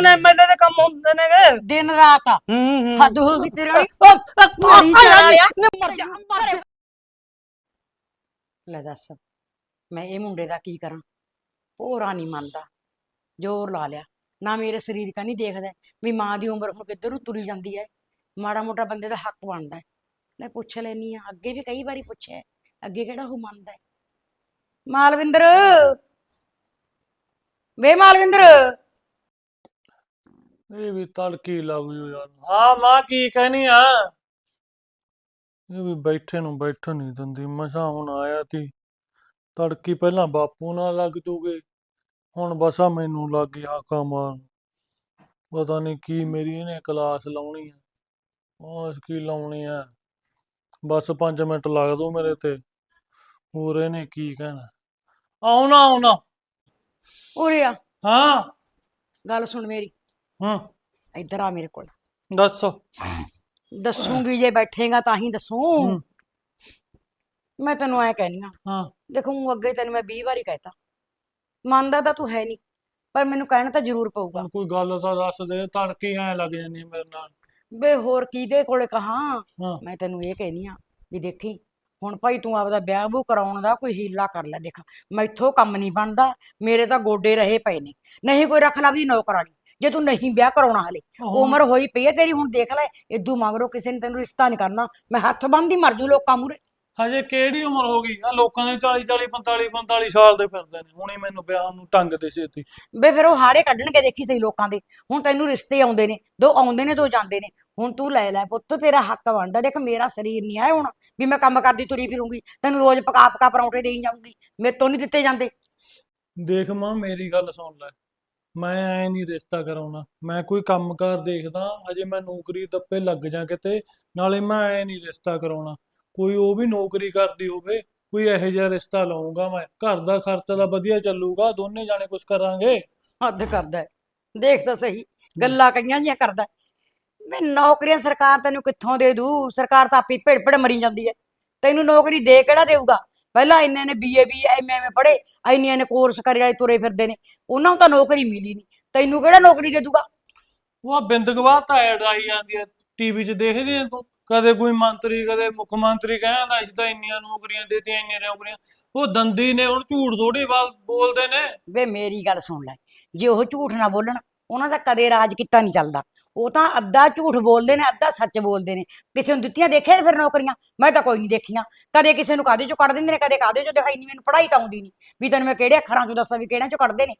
ਨੇ ਐਮਐਲਏ ਦੇ ਕੰਮ ਹੁੰਦੇ ਨੇਗੇ। ਦਿਨ ਰਾਤ। ਹੂੰ ਹੂੰ। ਹੱਦ ਹੋ ਗਈ ਤੇਰੇ। ਵਾਲੀ ਮਾਰੀ ਚਲਾ ਲਿਆ। ਮਰ ਜਾ। ਮਰ ਲੈ ਦੱਸ ਮੈਂ ਇਹ ਮੁੰਡੇ ਦਾ ਕੀ ਕਰਾਂ? ਹੋਰਾ ਨਹੀਂ ਮੰਨਦਾ। ਜ਼ੋਰ ਲਾ ਲਿਆ। ਨਾ ਮੇਰੇ ਸਰੀਰ ਕਾ ਨਹੀਂ ਦੇਖਦਾ। ਵੀ ਮਾਂ ਦੀ ਉਮਰ ਹੁਣ ਕਿੱਧਰ ਨੂੰ ਤੁਰੀ ਜਾਂਦੀ ਹੈ ਮਾੜਾ ਮੋਟਾ ਬੰਦੇ ਦਾ ਹੱਕ ਬਣਦਾ ਹੈ ਮੈਂ ਪੁੱਛ ਲੈਨੀ ਆ। ਅੱਗੇ ਵੀ ਕਈ ਵਾਰੀ ਪੁੱਛਿਆ ਅੱਗੇ ਕਿਹੜਾ ਉਹ ਮੰਨਦਾ ਹੈ ਮਾਲਵਿੰਦਰ? ਵੇ ਮਾਲਵਿੰਦਰ! ਇਹ ਵੀ ਤੜਕੀ ਲੱਗ ਜੂ ਯਾਰ। ਹਾਂ ਮਾਂ ਕੀ ਕਹਿਨੀ ਆ? ਇਹ ਵੀ ਬੈਠੇ ਨੂੰ ਬੈਠਣ ਨਹੀਂ ਦਿੰਦੀ। ਮਸਾਂ ਹੁਣ ਆਇਆ ਤੀ। ਤੜਕੀ ਪਹਿਲਾਂ ਬਾਪੂ ਨਾਲ ਲੱਗ ਜੂਗੇ। ਹੁਣ ਬਸਾ ਮੈਨੂੰ ਲੱਗ ਗਈ ਹਾਕਾ ਮਾਰਨ। ਪਤਾ ਨਹੀਂ ਕੀ ਮੇਰੀ ਇਹਨੇ ਕਲਾਸ ਲਾਉਣੀ ਆ। ਉਹ ਕੀ ਲਾਉਣੀ ਆ। ਬਸ 5 ਮਿੰਟ ਲੱਗ ਦੂ ਮੇਰੇ ਤੇ। ਹੋਰ ਇਹਨੇ ਕੀ ਕਹਿਣਾ? ਆਉਣਾ ਆਉਣਾ। ਉਰੇ ਆ। ਹਾਂ। ਗੱਲ ਸੁਣ ਮੇਰੀ। ਹਾਂ। ਇੱਧਰ ਆ ਮੇਰੇ ਕੋਲ। ਦੱਸ। ਦੱਸੂਗੀ ਜੇ ਬੈਠੇਗਾ ਤਾਂ ਹੀ ਦੱਸੂ। ਹੂੰ। ਮੈਂ ਤੈਨੂੰ ਐ ਕਹਿਨੀ ਆ ਹਾਂ। ਦੇਖੋ ਅੱਗੇ ਤੈਨੂੰ ਮੈਂ 20 ਵਾਰੀ ਕਹਿਤਾ। ਮੰਨਦਾ ਤਾਂ ਤੂੰ ਹੈ ਨਹੀਂ ਪਰ ਮੈਨੂੰ ਕਹਿਣਾ ਤਾਂ ਜ਼ਰੂਰ ਪਊਗਾ। ਹੁਣ ਕੋਈ ਗੱਲ ਤਾਂ ਦੱਸ ਦੇ ਤੜਕੀ ਐ ਲੱਗ ਜਾਂਦੀ ਮੇਰੇ ਨਾਲ। ਬੇ ਹੋਰ ਕਿਹਦੇ ਕੋਲੇ ਕਹਾਂ? ਹਾਂ। ਮੈਂ ਤੈਨੂੰ ਇਹ ਕਹਿਨੀ ਆ ਵੀ ਦੇਖੀ ਹੁਣ ਭਾਈ ਤੂੰ ਆਪਦਾ ਵਿਆਹ ਬੂ ਕਰਾਉਣ ਦਾ ਕੋਈ ਹੀਲਾ ਕਰ ਲੈ ਦੇਖ। ਮੈਥੋਂ ਕੰਮ ਨਹੀਂ ਬਣਦਾ ਮੇਰੇ ਤਾਂ ਗੋਡੇ ਰਹੇ ਪਏ ਨੇ। ਨਹੀਂ ਕੋਈ ਰੱਖ ਲਾ ਵੀ ਨੌਕਰਾਨੀ ਜੇ ਤੂੰ ਨਹੀਂ ਵਿਆਹ ਕਰਾਉਣਾ ਹਲੇ ਉਮਰ ਹੋਈ ਪਈ ਹੈ ਤੇਰੀ ਹੁਣ ਦੇਖ ਲੈ ਇਦੂ ਮਗਰੋਂ ਕਿਸੇ ਨੇ ਤੈਨੂੰ ਰਿਸ਼ਤਾ ਨਹੀਂ ਕਰਨਾ। ਮੈਂ ਹੱਥ ਬੰਨ੍ਹਦੀ ਮਰ ਜੂ ਲੋਕਾਂ ਮੂਰੇ ਹਜੇ ਕਿਹੜੀ ਉਮਰ ਹੋ ਗਈ? ਆ ਲੋਕਾਂ ਦੇ 40 40 45 45 ਸਾਲ ਦੇ ਫਿਰਦੇ ਨੇ। ਹੁਣੇ ਮੈਨੂੰ ਵਿਆਹ ਨੂੰ ਟੰਗ ਦੇ ਛੇਤੀ। ਬੇ ਫਿਰ ਉਹ ਹਾੜੇ ਕੱਢਣਗੇ ਦੇਖੀ ਸਹੀ ਲੋਕਾਂ ਦੇ। ਹੁਣ ਤੈਨੂੰ ਰਿਸ਼ਤੇ ਆਉਂਦੇ ਨੇ ਦੋ ਆਉਂਦੇ ਨੇ ਦੋ ਜਾਂਦੇ ਨੇ। ਹੁਣ ਤੂੰ ਲੈ ਲੈ ਪੁੱਤ ਤੇਰਾ ਹੱਕ ਬਣਦਾ। ਦੇਖ ਮੇਰਾ ਸਰੀਰ ਨਹੀਂ ਆਇਆ ਹੁਣ ਵੀ ਮੈਂ ਕੰਮ ਕਰਦੀ ਤੁਰੀ ਫਿਰੂੰਗੀ। ਤੈਨੂੰ ਰੋਜ਼ ਪਕਾ ਪਕਾ ਪਰੌਂਠੇ ਦੇਈ ਜਾਊਂਗੀ। ਮੇਰੇ ਤੋਂ ਨਹੀਂ ਦਿੱਤੇ ਜਾਂਦੇ। ਦੇਖ ਮਾਂ ਮੇਰੀ ਗੱਲ ਸੁਣ ਲੈ। ਮੈਂ ਐ ਨਹੀਂ ਰਿਸ਼ਤਾ ਕਰਾਉਣਾ। ਮੈਂ ਕੋਈ ਕੰਮਕਾਰ ਦੇਖਦਾ ਅਜੇ ਮੈਂ ਨੌਕਰੀ ਦੱਪੇ ਲੱਗ ਜਾ ਕਿਤੇ, ਨਾਲੇ ਮੈਂ ਐ ਨਹੀਂ ਰਿਸ਼ਤਾ ਕਰਾਉਣਾ। ਕੋਈ ਉਹ ਵੀ ਨੌਕਰੀ ਕਰਦੀ ਹੋਵੇ, ਕੋਈ ਇਹੋ ਜਿਹਾ ਰਿਸ਼ਤਾ ਲਾਉਂਗਾ ਮੈਂ। ਘਰ ਦਾ ਖਰਚਾ ਤਾਂ ਵਧੀਆ ਚੱਲੂਗਾ, ਦੋਨੇ ਜਾਣੇ ਕੁਝ ਕਰਾਂਗੇ। ਹੱਦ ਕਰਦਾ ਹੈ। ਦੇਖ ਤਾਂ ਸਹੀ, ਗੱਲਾਂ ਕਈਆਂ ਜੀਆਂ ਕਰਦਾ ਹੈ। ਮੈਂ ਨੌਕਰੀਆਂ ਸਰਕਾਰ ਤੈਨੂੰ ਕਿੱਥੋਂ ਦੇ ਦੂ ਸਰਕਾਰ ਤਾਂ ਆਪੀ ਭਿੜ ਭਿੜ ਮਰੀ ਜਾਂਦੀ ਹੈ। ਤੈਨੂੰ ਨੌਕਰੀ ਦੇ ਕਿਹੜਾ ਦੇਊਗਾ? ਪਹਿਲਾਂ ਇੰਨੇ ਨੇ ਬੀਏ ਬੀ ਐਮਏ ਪੜ੍ਹੇ ਇੰਨੀਆਂ ਨੇ ਕੋਰਸ ਕਰੇ ਵਾਲੇ ਤੁਰੇ ਫਿਰਦੇ ਨੇ ਉਹਨਾਂ ਨੂੰ ਤਾਂ ਨੌਕਰੀ ਮਿਲੀ ਨਹੀਂ ਤੈਨੂੰ ਕਿਹੜਾ ਨੌਕਰੀ ਦੇ ਦੂਗਾ? ਉਹ ਬਿੰਦਕਵਾ ਤਾਂ ਐਡ ਆਈ ਜਾਂਦੀ ਹੈ ਟੀਵੀ 'ਚ ਦੇਖਦੇ ਆ ਤੂੰ। ਕਦੇ ਕੋਈ ਮੰਤਰੀ ਕਦੇ ਮੁੱਖ ਮੰਤਰੀ ਕਹਿੰਦਾ ਅਸੀਂ ਤਾਂ ਇੰਨੀਆਂ ਨੌਕਰੀਆਂ ਦੇਤੀਆਂ ਇੰਨੀਆਂ ਨੌਕਰੀਆਂ। ਉਹ ਦੰਦੀ ਨੇ ਹੁਣ ਝੂਠ ਥੋੜੀ ਬੋਲਦੇ ਨੇ। ਵੇ ਮੇਰੀ ਗੱਲ ਸੁਣ ਲੈ ਜੇ ਉਹ ਝੂਠ ਨਾ ਬੋਲਣ ਉਹਨਾਂ ਦਾ ਕਦੇ ਰਾਜ ਕੀਤਾ ਨਹੀਂ ਚੱਲਦਾ। ਉਹ ਤਾਂ ਅੱਧਾ ਝੂਠ ਬੋਲਦੇ ਨੇ ਅੱਧਾ ਸੱਚ ਬੋਲਦੇ ਨੇ। ਕਿਸੇ ਨੂੰ ਦਿੱਤੀਆਂ ਦੇਖਿਆ ਫਿਰ ਨੌਕਰੀਆਂ? ਮੈਂ ਤਾਂ ਕੋਈ ਨਹੀਂ ਦੇਖੀਆਂ। ਕਦੇ ਕਿਸੇ ਨੂੰ ਕਾਦੇ ਚੋਂ ਕੱਢ ਦਿੰਦੇ ਨੇ ਕਦੇ ਕਾਦੇ ਚੋਂ ਦਿਖਾਈ ਨਹੀਂ ਮੈਨੂੰ ਪੜ੍ਹਾਈ ਤਾਂ ਆਉਂਦੀ ਨਹੀਂ। ਵੀ ਤੈਨੂੰ ਮੈਂ ਕਿਹੜੇ ਅੱਖਰਾਂ ਚੋਂ ਦੱਸਾਂ ਵੀ ਕਿਹੜਿਆਂ ਚੋਂ ਕੱਢਦੇ ਨੇ?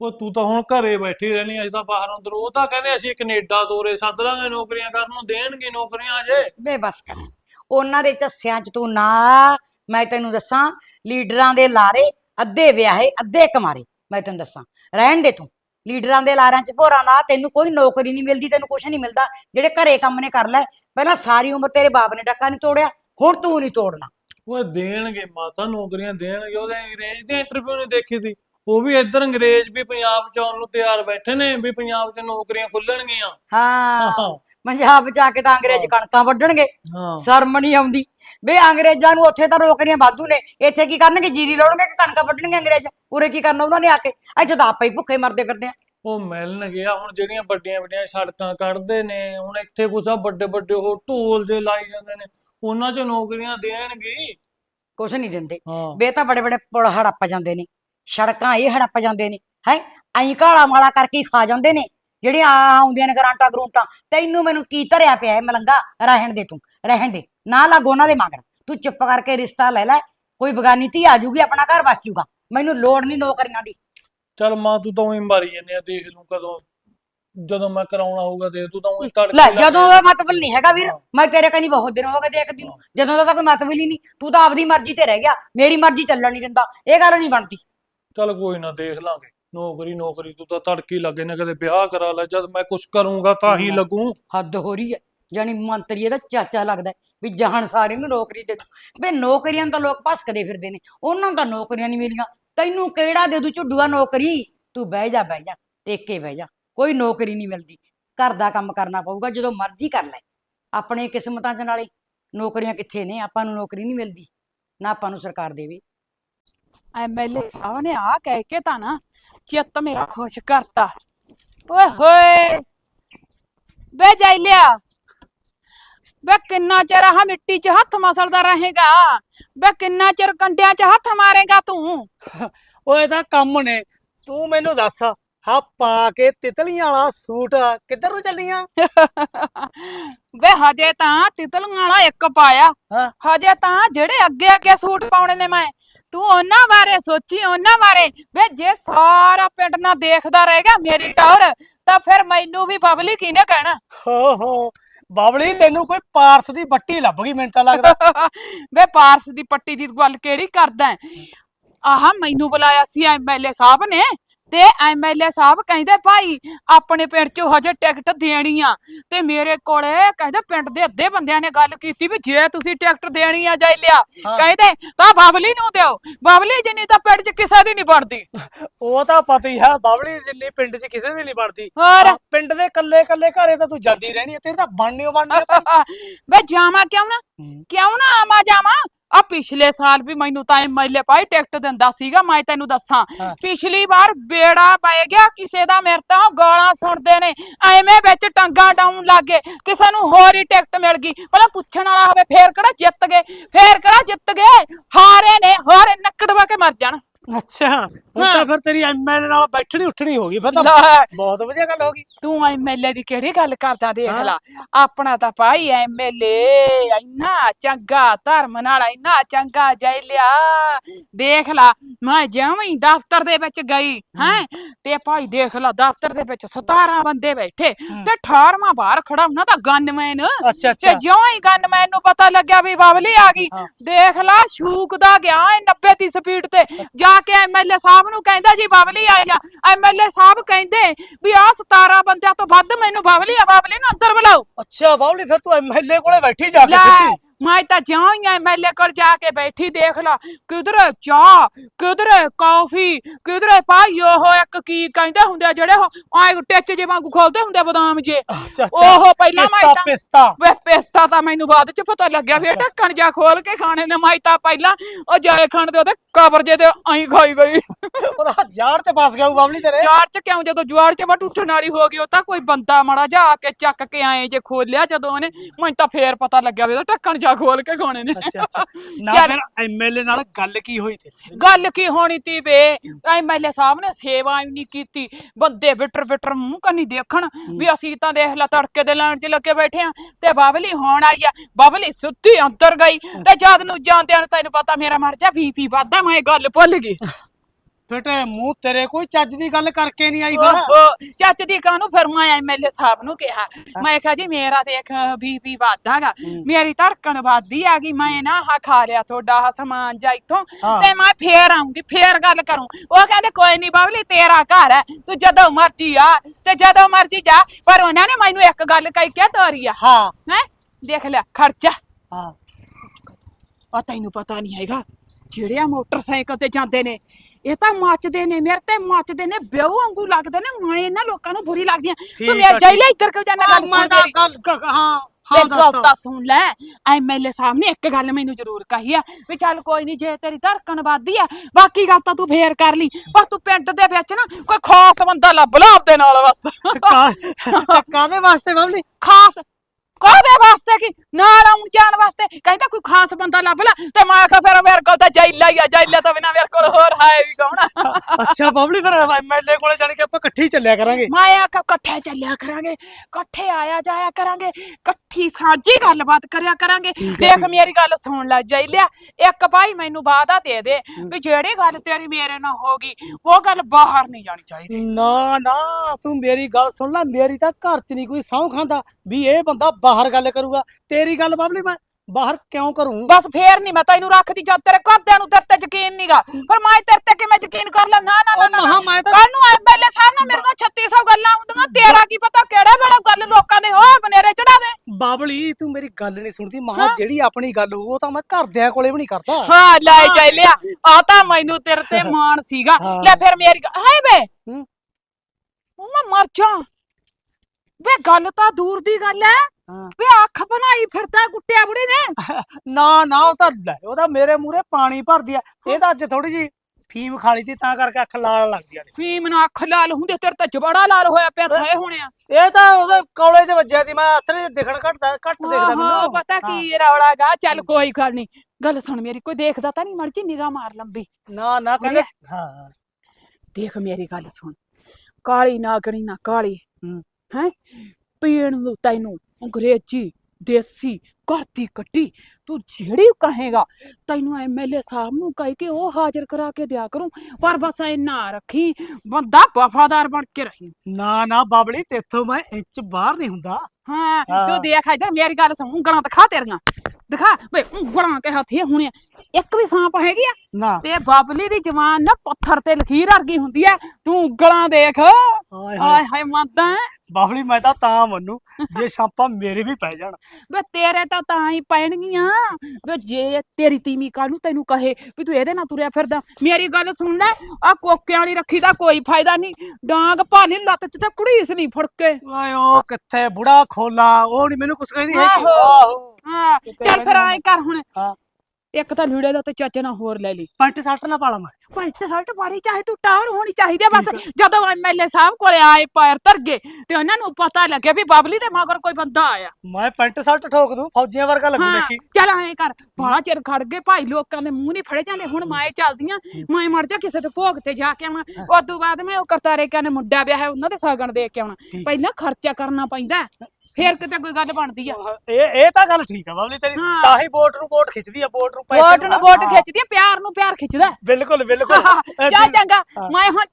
ਉਹ ਤੂੰ ਤਾਂ ਹੁਣ ਘਰੇ ਬੈਠੀ ਰਹਿਣੀ ਅੱਜ ਤਾਂ ਬਾਹਰ ਅੰਦਰ। ਉਹ ਤਾਂ ਕਹਿੰਦੇ ਅਸੀਂ ਕੈਨੇਡਾ ਤੋਰੇ ਸੱਦ ਲਾਂਗੇ ਨੌਕਰੀਆਂ ਕਰਨ ਨੂੰ ਦੇਣਗੇ ਨੌਕਰੀਆਂ ਅਜੇ। ਵੇ ਬਸ ਕਰ। ਉਹਨਾਂ ਦੇ ਝੱਸਿਆਂ ਚ ਤੂੰ ਨਾ ਮੈਂ ਤੈਨੂੰ ਦੱਸਾਂ ਲੀਡਰਾਂ ਦੇ ਲਾਰੇ ਅੱਧੇ ਵਿਆਹੇ ਅੱਧੇ ਕਮਾਰੇ ਮੈਂ ਤੈਨੂੰ ਦੱਸਾਂ। ਰਹਿਣ ਦੇ ਤੂੰ। ਲੀਡਰਾਂ ਦੇ ਲਾਰਿਆਂ ਚ ਭੋਰਾ ਨਾ ਤੈਨੂੰ ਕੋਈ ਨੌਕਰੀ ਨਹੀਂ ਮਿਲਦੀ ਤੈਨੂੰ ਕੁਛ ਨਹੀਂ ਮਿਲਦਾ। ਜਿਹੜੇ ਘਰੇ ਕੰਮ ਨੇ ਕਰ ਲੈ। ਪਹਿਲਾਂ ਸਾਰੀ ਉਮਰ ਤੇਰੇ ਬਾਪ ਨੇ ਡੱਕਾ ਨਹੀਂ ਤੋੜਿਆ ਹੁਣ ਤੂੰ ਨਹੀਂ ਤੋੜਨਾ। ਉਹ ਦੇਣਗੇ ਮਾਤਾ ਨੌਕਰੀਆਂ ਦੇਣਗੇ ਉਹਦੇ ਅੰਗਰੇਜ਼ ਦੇ ਇੰਟਰਵਿਊ ਨੇ ਦੇਖੀ ਸੀ। ਉਹ ਵੀ ਇੱਧਰ ਅੰਗਰੇਜ਼ ਵੀ ਪੰਜਾਬ ਚ ਆਉਣ ਨੂੰ ਤਿਆਰ ਬੈਠੇ ਨੇ ਵੀ ਪੰਜਾਬ 'ਚ ਨੌਕਰੀਆਂ ਖੁੱਲਣਗੀਆਂ। ਹਾਂ। ਪੰਜਾਬ ਜਾ ਕੇ ਤਾਂ ਅੰਗਰੇਜ਼ ਕਣਕਾਂ ਵੱਢਣਗੇ ਹਾਂ। ਸ਼ਰਮ ਨਹੀਂ ਆਉਂਦੀ। ਵੇ ਅੰਗਰੇਜ਼ਾਂ ਨੂੰ ਉੱਥੇ ਤਾਂ ਨੌਕਰੀਆਂ ਵਾਧੂ ਨੇ ਇੱਥੇ ਕੀ ਕਰਨਗੇ ਜੀਰੀ ਲਾਉਣਗੇ ਕਿ ਕਣਕਾਂ ਵੱਢਣਗੇ ਅੰਗਰੇਜ਼? ਉਰੇ ਕੀ ਕਰਨਾ ਉਹਨਾਂ ਨੇ ਆ ਕੇ? ਇੱਥੇ ਤਾਂ ਆਪੇ ਹੀ ਭੁੱਖੇ ਮਰਦੇ ਫਿਰਦੇ ਆ। ਉਹ ਮਿਲਣਗੇ ਆ ਹੁਣ ਜਿਹੜੀਆਂ ਵੱਡੀਆਂ ਵੱਡੀਆਂ ਸੜਕਾਂ ਕੱਢਦੇ ਨੇ ਹੁਣ ਇੱਥੇ ਕੁਛ ਆ ਵੱਡੇ ਵੱਡੇ ਉਹ ਢੋਲ ਜੇ ਲਾਈ ਜਾਂਦੇ ਨੇ ਉਹਨਾਂ 'ਚ ਨੌਕਰੀਆਂ ਦੇਣਗੇ। ਕੁਛ ਨਹੀਂ ਦਿੰਦੇ। ਹਾਂ। ਵੇ ਤਾਂ ਬੜੇ ਬੜੇ ਪੁਲ ਹੜੱਪ ਜਾਂਦੇ ਨੇ। ਸੜਕਾਂ ਇਹ ਹੜੱਪ ਜਾਂਦੇ ਨੇ। ਹੈ? ਐਂ ਕਾਲਾ ਮਾਲਾ ਕਰਕੇ ਹੀ ਖਾ ਜਾਂਦੇ ਨੇ। ਜਿਹੜੀਆਂ ਆ ਆਉਂਦੀਆਂ ਨੇ ਗਰਾਂਟਾਂ ਗਰੂੰਟਾਂ ਤੈਨੂੰ ਮੈਨੂੰ ਕੀ ਧਰਿਆ ਪਿਆ ਹੈ ਮਲੰਗਾ? ਰਹਿਣ ਦੇ ਤੂੰ ਰਹਿਣ ਦੇ। ਨਾ ਲੱਗ ਉਹਨਾਂ ਦੇ ਮਗਰ। ਤੂੰ ਚੁੱਪ ਕਰਕੇ ਰਿਸ਼ਤਾ ਲੈ ਲੈ ਕੋਈ ਬਗਾਨੀ ਧੀ ਆ ਜੂਗੀ ਆਪਣਾ ਘਰ ਵਸ ਜੂਗਾ। ਮੈਨੂੰ ਲੋੜ ਨਹੀਂ ਨੌਕਰੀਆਂ ਦੀ। ਚੱਲ ਮਾਂ ਤੂੰ ਤਾਂ ਉਹੀ ਮਾਰੀ ਜਾਂਦੇ ਆ ਦੇਖ ਲੂੰ ਕਦੋਂ ਜਦੋਂ ਮੈਂ ਕਰਾਉਣਾ ਹੋਊਗਾ ਦੇਖ ਤੂੰ ਤਾਂ ਉਹੀ ਤੜਕੇ ਲੈ ਜਦੋਂ। ਦਾ ਮਤਲਬ ਨਹੀਂ ਹੈਗਾ ਵੀਰ। ਮੈਂ ਤੇਰੇ ਕਨੀ ਬਹੁਤ ਦਿਨ ਹੋ ਗਏ ਦੇਖਦੀ ਨੂੰ। ਜਦੋਂ ਦਾ ਤਾਂ ਕੋਈ ਮਤਲਬ ਹੀ ਨਹੀਂ ਤੂੰ ਤਾਂ ਆਪਦੀ ਮਰਜ਼ੀ ਤੇ ਰਹਿ ਗਿਆ। ਮੇਰੀ ਮਰਜ਼ੀ ਚੱਲਣ ਨਹੀਂ ਦਿੰਦਾ ਇਹ ਗੱਲ ਨਹੀਂ ਬਣਦੀ। ਚੱਲ ਕੋਈ ਨਾ ਦੇਖ ਲਾਂਗੇ। ਨੌਕਰੀ ਨੌਕਰੀ ਤੂੰ ਤਾਂ ਤੜਕੀ ਲੱਗੇ ਨੇ ਕਦੇ ਵਿਆਹ ਕਰਾ ਲੈ ਜਦ ਮੈਂ ਕੁਛ ਕਰੂੰਗਾ ਤਾਂ ਹੀ। ਲੱਗੂ। ਹੱਦ ਹੋ ਰਹੀ ਹੈ। ਜਾਨੀ ਮੰਤਰੀ ਇਹਦਾ ਚਾਚਾ ਲੱਗਦਾ ਹੈ ਵੀ ਜਹਾਨ ਸਾਰੇ ਨੂੰ ਨੌਕਰੀ ਦੇ ਦੂੰ ਵੇ ਨੌਕਰੀਆਂ ਨੂੰ ਤਾਂ ਲੋਕ ਭਸਕਦੇ ਫਿਰਦੇ ਨੇ ਉਹਨਾਂ ਨੂੰ ਤਾਂ ਨੌਕਰੀਆਂ ਨਹੀਂ ਮਿਲੀਆਂ। ਤੈਨੂੰ ਕਿਹੜਾ ਦੇ ਦੂ ਝੁੱਡੂਆ ਨੌਕਰੀ? ਤੂੰ ਬਹਿ ਜਾ ਬਹਿ ਜਾ ਟੇਕੇ ਬਹਿ ਜਾ ਕੋਈ ਨੌਕਰੀ ਨਹੀਂ ਮਿਲਦੀ। ਘਰ ਦਾ ਕੰਮ ਕਰਨਾ ਪਊਗਾ ਜਦੋਂ ਮਰਜ਼ੀ ਕਰ ਲੈ। ਆਪਣੇ ਕਿਸਮਤਾਂ ਚ ਨਾਲੇ ਨੌਕਰੀਆਂ ਕਿੱਥੇ ਨੇ? ਆਪਾਂ ਨੂੰ ਨੌਕਰੀ ਨਹੀਂ ਮਿਲਦੀ ਨਾ ਆਪਾਂ ਨੂੰ ਸਰਕਾਰ ਦੇਵੇ। ਐਮਐਲਏ ਸਾਹਿਬ ਨੇ ਆ ਕਹਿ ਕੇ ਤਾਂ ਨਾ ਚਿੱਤ ਮੇਰਾ ਖੁਸ਼ ਕਰਤਾ ਓਏ ਹੋਏ ਬੇ ਜਾਈਲਿਆ ਬੇ ਕਿੰਨਾ ਚਿਰ ਆਹ ਮਿੱਟੀ 'ਚ ਹੱਥ ਮਸਲਦਾ ਰਹੇਗਾ ਬੇ ਕਿੰਨਾ ਚਿਰ ਕੰਡਿਆਂ 'ਚ ਹੱਥ ਮਾਰੇਗਾ ਤੂੰ ਓਏ ਇਹਦਾ ਕੰਮ ਨੇ ਤੂੰ ਮੈਨੂੰ ਦੱਸ ਹਾਂ ਪਾ ਕੇ ਤਿਤਲੀਆਂ ਵਾਲਾ ਸੂਟ ਕਿੱਧਰ ਨੂੰ ਚੱਲੀਆਂ ਵੇ ਹਜੇ ਤਾਂ ਤਿਤਲੀਆਂ ਵਾਲਾ ਇੱਕ ਪਾਇਆ ਹਾਂ। ਹਜੇ ਤਾਂ ਜਿਹੜੇ ਅੱਗੇ ਅੱਗੇ ਸੂਟ ਪਾਉਣੇ ਨੇ ਮੈਂ ਤੂੰ ਉਹਨਾਂ ਬਾਰੇ ਸੋਚੀ ਉਹਨਾਂ ਬਾਰੇ। ਵੇ ਜੇ ਸਾਰਾ ਪਿੰਡ ਨਾ ਦੇਖਦਾ ਰਹੇਗਾ ਮੇਰੀ ਟੌਰ ਤਾਂ ਫਿਰ ਮੈਨੂੰ ਵੀ ਬਬਲੀ ਕਿਹਨੇ ਕਹਿਣਾ? ਹੋ ਹੋ। ਬਾਬਲੀ ਤੈਨੂੰ ਕੋਈ ਪਾਰਸ ਦੀ ਬੱਟੀ ਲੱਭ ਗਈ ਮੈਨੂੰ ਤਾਂ ਲੱਗਦਾ। ਵੇ ਪਾਰਸ ਦੀ ਪੱਟੀ ਦੀ ਗੱਲ ਕਿਹੜੀ ਕਰਦਾ ਹੈ? ਆਹ ਮੈਨੂੰ ਬੁਲਾਇਆ ਸੀ ਐਮਐਲਏ ਸਾਹਿਬ ਨੇ। ਤੇ ਐਮਐਲਏ ਸਾਹਿਬ ਕਹਿੰਦੇ ਭਾਈ ਆਪਣੇ ਪਿੰਡ 'ਚ ਹਜੇ ਟਿਕਟ ਦੇਣੀ ਆ। ਤੇ ਮੇਰੇ ਕੋਲੇ ਕਹਿੰਦੇ ਪਿੰਡ ਦੇ ਅੱਧੇ ਬੰਦਿਆਂ ਨੇ ਗੱਲ ਕੀਤੀ ਵੀ ਜੇ ਤੁਸੀਂ ਟਿਕਟ ਦੇਣੀ ਆ ਜਾਈ ਲਿਆ ਹਾਂ। ਕਹਿੰਦੇ ਤਾਂ ਬਾਬਲੀ ਨੂੰ ਦਿਓ। ਬਾਬਲੀ ਜਿੰਨੀ ਤਾਂ ਪਿੰਡ 'ਚ ਕਿਸੇ ਦੀ ਨਹੀਂ ਬਣਦੀ। ਉਹ ਤਾਂ ਪਤਾ ਹੀ ਹੈ ਬਾਬਲੀ ਜਿੰਨੀ ਪਿੰਡ 'ਚ ਕਿਸੇ ਦੀ ਨਹੀਂ ਬਣਦੀ। ਹੋਰ? ਪਿੰਡ ਦੇ ਕੱਲੇ ਕੱਲੇ ਘਰੇ ਤਾਂ ਤੂੰ ਜਾਂਦੀ ਰਹਿਣੀ ਹੈ ਤੇਰੇ ਤਾਂ ਬਣਨੀ ਓ ਬਣਨੀ ਆ। ਭਾਈ। ਵੇ ਜਾਵਾਂ ਕਿਉਂ ਨਾ। ਕਿਉਂ ਨਾ ਆਵਾਂ ਜਾਵਾਂ? ਆ ਪਿਛਲੇ ਸਾਲ ਵੀ ਮੈਨੂੰ ਤਾਂ ਐਮਐਲਏ ਭਾਈ ਟਿਕਟ ਦਿੰਦਾ ਸੀਗਾ ਮੈਂ ਤੈਨੂੰ ਦੱਸਾਂ। ਪਿਛਲੀ ਵਾਰ ਬੇੜਾ ਪੈ ਗਿਆ ਕਿਸੇ ਦਾ ਮੇਰੇ ਤਾਂ ਗਾਲਾਂ ਸੁਣਦੇ ਨੇ। ਐਵੇਂ ਵਿੱਚ ਟੰਗਾ ਡਾਉਣ ਲੱਗੇ ਕਿਸੇ ਨੂੰ ਹੋਰ ਹੀ ਟਿਕਟ ਮਿਲ ਗਈ। ਪਹਿਲਾਂ ਪੁੱਛਣ ਵਾਲਾ ਹੋਵੇ ਫੇਰ ਕਿਹੜਾ ਜਿੱਤ ਗਏ ਫੇਰ ਕਿਹੜਾ ਜਿੱਤ ਗਏ। ਹਾਰੇ ਨੇ ਹਾਰੇ ਨੱਕੜਵਾ ਕੇ ਮਰ ਜਾਣ। ਅੱਛਾ ਹੁਣ। ਤਾਂ ਫਿਰ ਤੇਰੀ ਐਮਐਲਏ ਨਾਲ ਬੈਠਣੀ ਉੱਠਣੀ ਹੋ ਗਈ ਫਿਰ ਤਾਂ ਲੈ, ਬਹੁਤ ਵਧੀਆ ਗੱਲ ਹੋ ਗਈ ਤੂੰ ਐਮਐਲਏ ਦੀ ਕਿਹੜੀ ਗੱਲ ਕਰਦਾ ਦੇਖ ਹਾਂ। ਲਾ ਆਪਣਾ ਤਾਂ ਭਾਈ ਐਮਐਲਏ ਇੰਨਾ ਚੰਗਾ ਧਰਮ ਨਾਲ ਇੰਨਾ ਚੰਗਾ ਜੈਲਿਆ ਦੇਖ ਲਾ ਮੈਂ ਜਿਵੇਂ ਹੀ ਦਫ਼ਤਰ ਦੇ ਵਿੱਚ ਗਈ ਹੈ ਤੇ ਭਾਈ ਦੇਖ ਲਾ ਦਫ਼ਤਰ ਦੇ ਵਿੱਚ 17 ਬੰਦੇ ਬੈਠੇ ਹੂੰ। ਤੇ 18ਵਾਂ ਬਾਹਰ ਖੜਾ ਉਹਨਾਂ ਦਾ ਗਨਮੈਨ ਅੱਛਾ ਤੇ ਅੱਛਾ ਜਿਉਂ ਹੀ ਗਨਮੈਨ ਨੂੰ ਪਤਾ ਲੱਗਿਆ ਵੀ ਬਾਬਲੀ ਆ ਗਈ ਹਾਂ। ਦੇਖ ਲਾ ਸ਼ੂਕਦਾ ਗਿਆ ਏ 90 ਦੀ ਸਪੀਡ ਤੇ ਜਾ ਕੇ ਐਮਐਲਏ ਸਾਹਿਬ ਨੂੰ ਕਹਿੰਦਾ ਜੀ ਬਾਬਲੀ ਆ। ਜਾ ਐਮਐਲਏ ਸਾਹਿਬ ਕਹਿੰਦੇ ਵੀ ਆ 17 ਬੰਦਿਆਂ ਤੋਂ ਵੱਧ ਮੈਨੂੰ ਬਾਬਲੀ ਆ ਬਾਬਲੀ ਨੂੰ ਅੰਦਰ ਬੁਲਾਓ। ਅੱਛਾ ਬਾਬਲੀ ਫਿਰ ਤੂੰ ਐਮਐਲਏ ਕੋਲੇ ਬੈਠੀ ਜਾ ਕੇ ਲੈ ਸਿੱਧੀ। ਮੈਂ ਤਾਂ ਜਿਉਂ ਹੀ ਐਮਐਲਏ ਕੋਲ ਜਾ ਕੇ ਬੈਠੀ ਦੇਖ ਲਾ ਕਿਧਰ ਚਾਹ ਕਿਧਰ ਕਾਫੀ ਕਿਧਰ ਭਾਈ ਉਹ ਇੱਕ ਕੀ ਕਹਿੰਦੇ ਹੁੰਦੇ ਆ ਜਿਹੜੇ ਆਏ ਟਿੱਚ ਜੇ ਵਾਂਗੂ ਖੋਲਦੇ ਹੁੰਦੇ ਬਦਾਮ ਜੇ ਉਹ ਪਹਿਲਾਂ ਮੈਂ ਤਾਂ ਪਿਸਤਾ। ਵੇ ਪਿਸਤਾ ਤਾਂ ਮੈਨੂੰ ਬਾਅਦ ਚ ਪਤਾ ਲੱਗਿਆ ਇਹ ਢੱਕਣ ਜਾ ਖੋਲ ਕੇ ਖਾਣੇ ਨੇ। ਮੈਂ ਤਾਂ ਪਹਿਲਾਂ ਉਹ ਜਾਏ ਖਾਣ ਦੇ ਉਹਦੇ ਕਬਰ ਜੇ ਤੇ ਐਂ ਖਾਈ ਗਈ। ਉਹਦਾ ਜਾੜ ਚ ਫਸ ਗਿਆ ਉਹ ਬਾਬਲੀ ਤੇਰੇ। ਜੁਆਰ ਚ ਕਿਉਂ? ਜਦੋਂ ਜੁਆਰ ਚ ਵਟ ਉੱਠਣ ਵਾਲੀ ਹੋ ਗਈ ਉਹ ਤਾਂ ਕੋਈ ਬੰਦਾ ਮੜਾ ਜਾ ਆ ਕੇ ਚੱਕ ਕੇ ਆਏ ਜੇ ਖੋਲਿਆ ਜਦੋਂ ਉਹਨੇ ਮੈਨੂੰ ਤਾਂ ਫੇਰ ਪਤਾ ਲੱਗਿਆ ਵੀ ਉਹਦਾ ਢੱਕਣ ਜਾ ਖੋਲ ਕੇ ਖਾਣੇ ਨੇ। ਅੱਛਾ ਅੱਛਾ। ਨਾ। ਫਿਰ ਐਮਐਲਏ ਨਾਲ ਗੱਲ ਕੀ ਹੋਈ ਤੇ ਗੱਲ ਕੀ ਹੋਣੀ ਤੀ ਵੇ? ਐਮਐਲਏ ਸਾਹਿਬ ਨੇ ਸੇਵਾ ਹੀ ਨਹੀਂ ਕੀਤੀ। ਬੰਦੇ ਬਿਟਰ ਬਿਟਰ ਮੂੰਹ ਕੰਨੀ ਦੇਖਣ ਵੀ ਅਸੀਂ ਤਾਂ ਦੇਖ ਲਾ ਤੜਕੇ ਦੇ ਲਾਈਨ 'ਚ ਲੱਗੇ ਬੈਠੇ ਆ ਤੇ ਬਬਲੀ ਹੋਣ ਆਈ ਆ। ਬਬਲੀ ਸੁੱਤੀ ਅੰਦਰ ਗਈ ਤੇ ਜਦ ਨੂੰ ਜਾਂਦੇ ਨੂੰ ਤੈਨੂੰ ਪਤਾ ਮੇਰਾ ਮਰ ਜਾ ਬੀਪੀ ਵੱਧਦਾ ਮੈਂ ਇਹ ਗੱਲ ਭੁੱਲ ਗਈ। ਫਿਟੇ ਮੂੰਹ ਤੇਰੇ ਕੋਈ ਚੱਜ ਦੀ ਗੱਲ ਕਰਕੇ ਨਹੀਂ ਆਈ ਫਿਰ ਓਹੋ ਚੱਚ ਦੀ ਕਾਹਨੂੰ? ਫਿਰ ਮੈਂ ਐਮਐਲਏ ਸਾਹਿਬ ਨੂੰ ਕਿਹਾ। ਮੈਂ ਕਿਹਾ ਜੀ ਮੇਰਾ ਦੇਖ ਬੀਪੀ ਵੱਧਦਾਗਾ ਮੇਰੀ ਧੜਕਣ ਵੱਧਦੀ ਆ ਗਈ। ਮੈਂ ਨਾ ਆਹ ਖਾ ਲਿਆ ਤੁਹਾਡਾ ਆਹ ਸਮਾਨ ਜਾ ਇੱਥੋਂ। ਹਾਂ। ਤੇ ਮੈਂ ਫੇਰ ਆਉਂਗੀ ਫੇਰ ਗੱਲ ਕਰੂੰ। ਉਹ ਕਹਿੰਦੇ ਕੋਈ ਨਹੀਂ ਬਾਬਲੀ ਤੇਰਾ ਘਰ ਹੈ ਤੂੰ ਜਦੋਂ ਮਰਜ਼ੀ ਆ ਤੇ ਜਦੋਂ ਮਰਜ਼ੀ ਜਾ। ਪਰ ਉਹਨਾਂ ਨੇ ਮੈਨੂੰ ਇੱਕ ਗੱਲ ਕਹੀ ਕਿ ਤੋਰੀ ਆ। ਹਾਂ। ਹੈ? ਦੇਖ ਲੈ ਖਰਚਾ। ਹਾਂ। ਆ ਤੈਨੂੰ ਪਤਾ ਨਹੀਂ ਹੈਗਾ ਜਿਹੜੇ ਆ ਮੋਟਰਸਾਈਕਲ ਤੇ ਜਾਂਦੇ ਨੇ ਇਹ ਤਾਂ ਮੱਚਦੇ ਨੇ ਮੇਰੇ ਤੇ ਮੱਚਦੇ ਨੇ ਬਿਉ ਵਾਂਗੂ ਲੱਗਦੇ ਨੇ ਮੈਂ ਇਹਨਾਂ ਲੋਕਾਂ ਨੂੰ ਬੁਰੀ ਲੱਗਦੀ ਆ ਤੂੰ ਮੇਰੇ ਜਾਈ ਲੈ ਠੀਕ। ਇੱਧਰ ਕਿਉਂ ਜਾਣਾ ਗੱਲ ਸੁਣ ਮੇਰੀ। ਹਾਂ ਹਾਂ ਦੱਸ। ਤਾਂ ਸੁਣ ਲੈ ਐਮਐਲਏ ਸਾਹਿਬ ਨੇ ਇੱਕ ਗੱਲ ਮੈਨੂੰ ਜ਼ਰੂਰ ਕਹੀ ਆ ਵੀ ਚੱਲ ਕੋਈ ਨਹੀਂ ਜੇ ਤੇਰੀ ਧੜਕਣ ਵੱਧਦੀ ਆ ਬਾਕੀ ਗੱਲ ਤਾਂ ਤੂੰ ਫੇਰ ਕਰ ਲਈ ਪਰ ਤੂੰ ਪਿੰਡ ਦੇ ਵਿੱਚ ਨਾ ਕੋਈ ਖਾਸ ਬੰਦਾ ਲੱਭ ਲਾ ਆਪਦੇ ਨਾਲ ਬਸ। ਕਾਹਦੇ ਵਾਸਤੇ ਬਾਬਲੀ? ਖਾਸ ਕਾਹਦੇ ਵਾਸਤੇ ਕੀ ਨਾਲ ਆਉਣ ਜਾਣ ਵਾਸਤੇ? ਕਹਿੰਦਾ ਕੋਈ ਖਾਸ ਬੰਦਾ ਲੱਭ ਲੈ। ਤੇ ਮੈਂ ਆਖਿਆ ਫਿਰ ਮੇਰੇ ਕੋਲ ਤਾਂ ਜੈਲਾ ਹੀ ਆ ਜੈਲਾ ਤਾਂ ਬਿਨਾ ਮੇਰੇ ਕੋਲ ਹੋਰ ਹੈ ਵੀ ਕੌਣ? ਅੱਛਾ ਬਾਬਲੀ ਫਿਰ ਐਮਐਲਏ ਕੋਲੇ ਜਾਣ ਕੇ ਆਪਾਂ ਇਕੱਠੇ ਹੀ ਚੱਲਿਆ ਕਰਾਂਗੇ। ਮੈਂ ਆਖਿਆ ਇਕੱਠੇ ਚੱਲਿਆ ਕਰਾਂਗੇ। ਇਕੱਠੇ ਆਇਆ ਜਾਇਆ ਕਰਾਂਗੇ। ਇਕੱਠੀ ਸਾਂਝੀ ਗੱਲਬਾਤ ਕਰਿਆ ਕਰਾਂਗੇ। ਦੇਖ ਮੇਰੀ ਗੱਲ ਸੁਣ ਲੈ ਜੈਲਿਆ ਇੱਕ ਭਾਈ ਮੈਨੂੰ ਵਾਅਦਾ ਦੇ ਦੇ ਵੀ ਜਿਹੜੀ ਗੱਲ ਤੇਰੀ ਮੇਰੇ ਨਾਲ ਹੋਗੀ ਉਹ ਗੱਲ ਬਾਹਰ ਨਹੀਂ ਜਾਣੀ ਚਾਹੀਦੀ। ਨਾ ਨਾ ਤੂੰ ਮੇਰੀ ਗੱਲ ਸੁਣ ਲੈ ਮੇਰੀ ਤਾਂ ਘਰ 'ਚ ਨਹੀਂ ਕੋਈ ਸਹੁੰ ਖਾਂਦਾ। ਵੀ ਇਹ ਬੰਦਾ ਬਾਹਰ ਗੱਲ ਕਰੂਗਾ ਤੇਰੀ ਗੱਲ ਬਾਬਲੀ ਮੈਂ ਬਾਹਰ ਕਿਉਂ ਕਰੂੰ? ਬਸ ਫੇਰ ਨਹੀਂ ਮੈਂ ਤੈਨੂੰ ਰੱਖਦੀ ਜਦ ਤੇਰੇ ਘਰਦਿਆਂ ਨੂੰ ਤੇਰੇ ਤੇ ਯਕੀਨ ਨਹੀਂਗਾ ਪਰ ਮੈਂ ਤੇਰੇ ਤੇ ਕਿਵੇਂ ਯਕੀਨ ਕਰ ਲਾਂ? ਨਾ ਨਾ ਨਾ ਨਾ ਮਹਾ ਮੈਂ ਤਾਂ ਕੱਲ ਨੂੰ ਐਮਐਲਏ ਸਾਹਿਬ ਨਾਲ ਮੇਰੇ ਨਾਲ 3600 ਗੱਲਾਂ ਹੁੰਦੀਆਂ ਤੇਰਾ ਕੀ ਪਤਾ ਕਿਹੜੇ ਵੇਲੇ ਗੱਲ ਲੋਕਾਂ ਦੇ ਹੋ ਬਨੇਰੇ ਚੜਾ ਦੇ ਬਾਬਲੀ ਤੂੰ ਮੇਰੀ ਗੱਲ ਨਹੀਂ ਸੁਣਦੀ। ਮਹਾ ਜਿਹੜੀ ਆਪਣੀ ਗੱਲ ਉਹ ਤਾਂ ਮੈਂ ਘਰਦਿਆਂ ਕੋਲੇ ਵੀ ਨਹੀਂ ਕਰਦਾ। ਹਾਂ ਲੈ ਜਾਈ ਲਿਆ। ਆ ਤਾਂ ਮੈਨੂੰ ਤੇਰੇ ਤੇ ਮਾਣ ਸੀਗਾ। ਲੈ ਫਿਰ ਮੇਰੀ ਹਾਏ ਬੇ। ਉਹ ਮੈਂ ਮਰ ਜਾ। ਵੇ ਗੱਲ ਤਾਂ ਦੂਰ ਦੀ ਗੱਲ ਐ। ਹਾਂ। ਵੇ ਅੱਖ ਬਣਾਈ ਫਿਰਦਾ ਕੁੱਟਿਆ ਬੁੜੀ ਨੇ। ਨਾ ਨਾ ਉਹ ਤਾਂ ਲੈ ਉਹਦਾ ਮੇਰੇ ਮੂਹਰੇ ਪਾਣੀ ਭਰਦੀ ਆ। ਇਹ ਤਾਂ ਅੱਜ ਥੋੜੀ ਜੀ ਫੀਮ ਖਾ ਲਈ ਤੀ ਤਾਂ ਕਰਕੇ ਅੱਖ ਲਾਲ ਲੱਗਦੀਆਂ ਨੇ ਫੀਮ ਨਾਲ ਅੱਖ ਲਾਲ ਹੁੰਦੇ ਤੇਰੇ ਤਾਂ ਜਬੜਾ ਲਾਲ ਹੋਇਆ ਪਿਆ ਥਾਏ ਹੋਣੇ ਆ। ਇਹ ਤਾਂ ਉਹਦੇ ਕੌਲੇ 'ਚ ਵੱਜਿਆ ਤੀ ਮੈਂ ਨੇ ਦਿਖਣ ਘੱਟਦਾ ਘੱਟ ਦਿਖਦਾ ਆਹੋ, ਮੈਨੂੰ ਪਤਾ ਹਾਂ। ਕੀ ਰੌਲਾ ਗਾ ਚੱਲ ਕੋਈ ਗੱਲ ਨਹੀਂ। ਗੱਲ ਸੁਣ ਮੇਰੀ ਕੋਈ ਦੇਖਦਾ ਤਾਂ ਨਹੀਂ ਮਰਜ਼ੀ ਨਿਗਾਹ ਮਾਰ ਲੰਬੀ। ਨਾ ਨਾ ਕਹਿੰਦੇ ਹਾਂ। ਦੇਖ ਮੇਰੀ ਗੱਲ ਸੁਣ। ਕਾਲੀ ਨਾਗਣੀ ਨਾ ਕਾਲੀ। ਹੂੰ। ਹੈ? ਪੀਣ ਨੂੰ ਤੈਨੂੰ ਅੰਗਰੇਜ਼ੀ ਦੇਸੀ ਕਰਤੀ ਕੱਟੀ ਤੂੰ ਜਿਹੜੀ ਕਹੇਗਾ ਤੈਨੂੰ ਐਮਐਲਏ ਸਾਹਿਬ ਨੂੰ ਕਹਿ ਕੇ ਉਹ ਹਾਜ਼ਰ ਕਰਾ ਕੇ ਦਿਆ ਕਰੂੰ। ਪਰ ਬਸ ਇੰਨਾ ਰੱਖੀ ਬੰਦਾ ਵਫਾਦਾਰ ਬਣ ਕੇ ਰਹੀ। ਨਾ ਨਾ ਬਾਬਲੀ ਤੇਥੋਂ ਮੈਂ ਇੰਚ ਬਾਹਰ ਨਹੀਂ ਹੁੰਦਾ। ਹਾਂ। ਤੂੰ ਦੇਖ ਇਧਰ ਮੇਰੀ ਗੱਲ ਸੁਣ ਉਂਗਲਾਂ ਦਿਖਾ ਤੇਰੀਆਂ। ਦਿਖਾ ਵੇ ਉਂਗਲਾਂ ਕੇ ਹੱਥੇ ਹੁਣੇ ਇੱਕ ਵੀ ਸਾਂਪ ਹੈਗੀ ਆ ਨਾ। ਤੇ ਬਾਬਲੀ ਦੀ ਜਵਾਨ ਨਾ ਪੱਥਰ ਤੇ ਲਖੀਰ ਵਰਗੀ ਹੁੰਦੀ ਐ। ਤੂੰ ਉਂਗਲਾਂ ਦੇਖ। ਹਾਏ ਹਾਏ। ਹਾਏ ਬਾਬਲੀ ਮੈਂ ਤਾਂ ਤਾਂ ਮੰਨੂ ਜੇ ਛਾਪਾਂ ਮੇਰੇ ਵੀ ਪੈ ਜਾਣ। ਵੇ ਤੇਰੇ ਤਾਂ ਤਾਂ ਹੀ ਪੈਣਗੀਆਂ। ਵੇ ਜੇ ਤੇਰੀ ਤੀਮੀ ਕਾਹਨੂੰ ਤੈਨੂੰ ਕਹੇ ਵੀ ਤੂੰ ਇਹਦੇ ਨਾਲ ਤੁਰਿਆ ਫਿਰਦਾ ਮੇਰੀ ਗੱਲ ਸੁਣ ਲੈ ਆ ਕੋਕਿਆਂ ਵਾਲੀ ਰੱਖੀ ਦਾ ਕੋਈ ਫਾਇਦਾ ਨਹੀਂ। ਡਾਂਗ ਭਾਲੀ ਲੱਤ ਚ ਤੇ ਕੁੜੀਸ ਨਹੀਂ ਫੜ ਕੇ। ਓਏ ਉਹ ਕਿੱਥੇ ਬੁੜਾ ਖੋਲਾ ਉਹ ਨਹੀਂ ਮੈਨੂੰ ਕੁਛ ਕਹਿੰਦੀ ਹੈਗੀ। ਆਹੋ। ਆਹੋ। ਹਾਂ ਚੱਲ ਫਿਰ ਆਏ ਕਰ ਹੁਣ। ਹਾਂ। ਇੱਕ ਤਾਂ ਲੀੜੇ ਦਾ ਤੇ ਚਾਚੇ ਨਾਲ ਹੋਰ ਲੈ ਲਈ। ਪੰਟ ਸੱਟ ਨਾ ਪਾਲਾ ਮੈਂ। ਪੰਜ ਸਲਟ ਵਾਲੀ ਚਾਹੇ ਤੂੰ ਟਾਵਰ ਹੋਣੀ ਚਾਹੀਦੀ ਆ ਬਸ ਜਦੋਂ ਐਮਐਲਏ ਸਾਹਿਬ ਕੋਲੇ ਆਏ ਪੈਰ ਧਰ ਗਏ ਤੇ ਉਹਨਾਂ ਨੂੰ ਪਤਾ ਲੱਗਿਆ ਵੀ ਬਬਲੀ ਦੇ ਮਗਰ ਕੋਈ ਬੰਦਾ ਆਇਆ। ਮੈਂ ਪੈਂਟ ਸੱਟ ਠੋਕ ਦੂੰ ਫੌਜੀਆਂ ਵਰਗਾ ਲੱਗੂ ਹਾਂ ਦੇਖੀ। ਚੱਲ ਐਂ ਕਰ ਬਾਲਾ ਚਿਰ ਖੜ ਗਏ ਭਾਈ ਲੋਕਾਂ ਦੇ ਮੂੰਹ ਨਹੀਂ ਫੜੇ ਜਾਂਦੇ ਹੁਣ ਮਾਏ ਚੱਲਦੀਆਂ ਮੈਂ ਮਰ ਜਾ ਕਿਸੇ ਦੇ ਭੋਗ ਤੇ ਜਾ ਕੇ ਆਵਾਂ। ਉਸ ਤੋਂ ਬਾਅਦ ਮੈਂ ਉਹ ਕਰਤਾਰੇ ਕਹਿੰਦੇ ਮੁੰਡਾ ਵਿਆਹ ਹੈ ਉਹਨਾਂ ਦੇ ਸਾਗਣ ਦੇ ਕੇ ਆਉਣਾ। ਠੀਕ। ਪਹਿਲਾਂ ਖਰਚਾ ਕਰਨਾ ਪੈਂਦਾ। ਹੈ, ਫੇਰ ਕਿਤੇ ਕੋਈ ਗੱਲ ਬਣਦੀ ਆ। ਇਹ ਇਹ ਤਾਂ ਗੱਲ ਠੀਕ ਆ ਬਾਬਲੀ ਤੇਰੀ। ਹਾਂ। ਤਾਂ ਹੀ ਵੋਟ ਨੂੰ ਵੋਟ ਖਿੱਚਦੀ ਆ ਵੋਟ ਨੂੰ ਪੈਸੇ ਵੋਟ ਨੂੰ ਵੋਟ ਹਾਂ, ਖਿੱਚਦੀ ਆ ਪਿਆਰ ਨੂੰ ਪਿਆਰ ਖਿੱਚਦਾ। ਬਿਲਕੁਲ ਬਿਲਕੁਲ। ਜੀ- ਚੰਗਾ ਹਾਂ। ਮੈਂ ਹੁਣ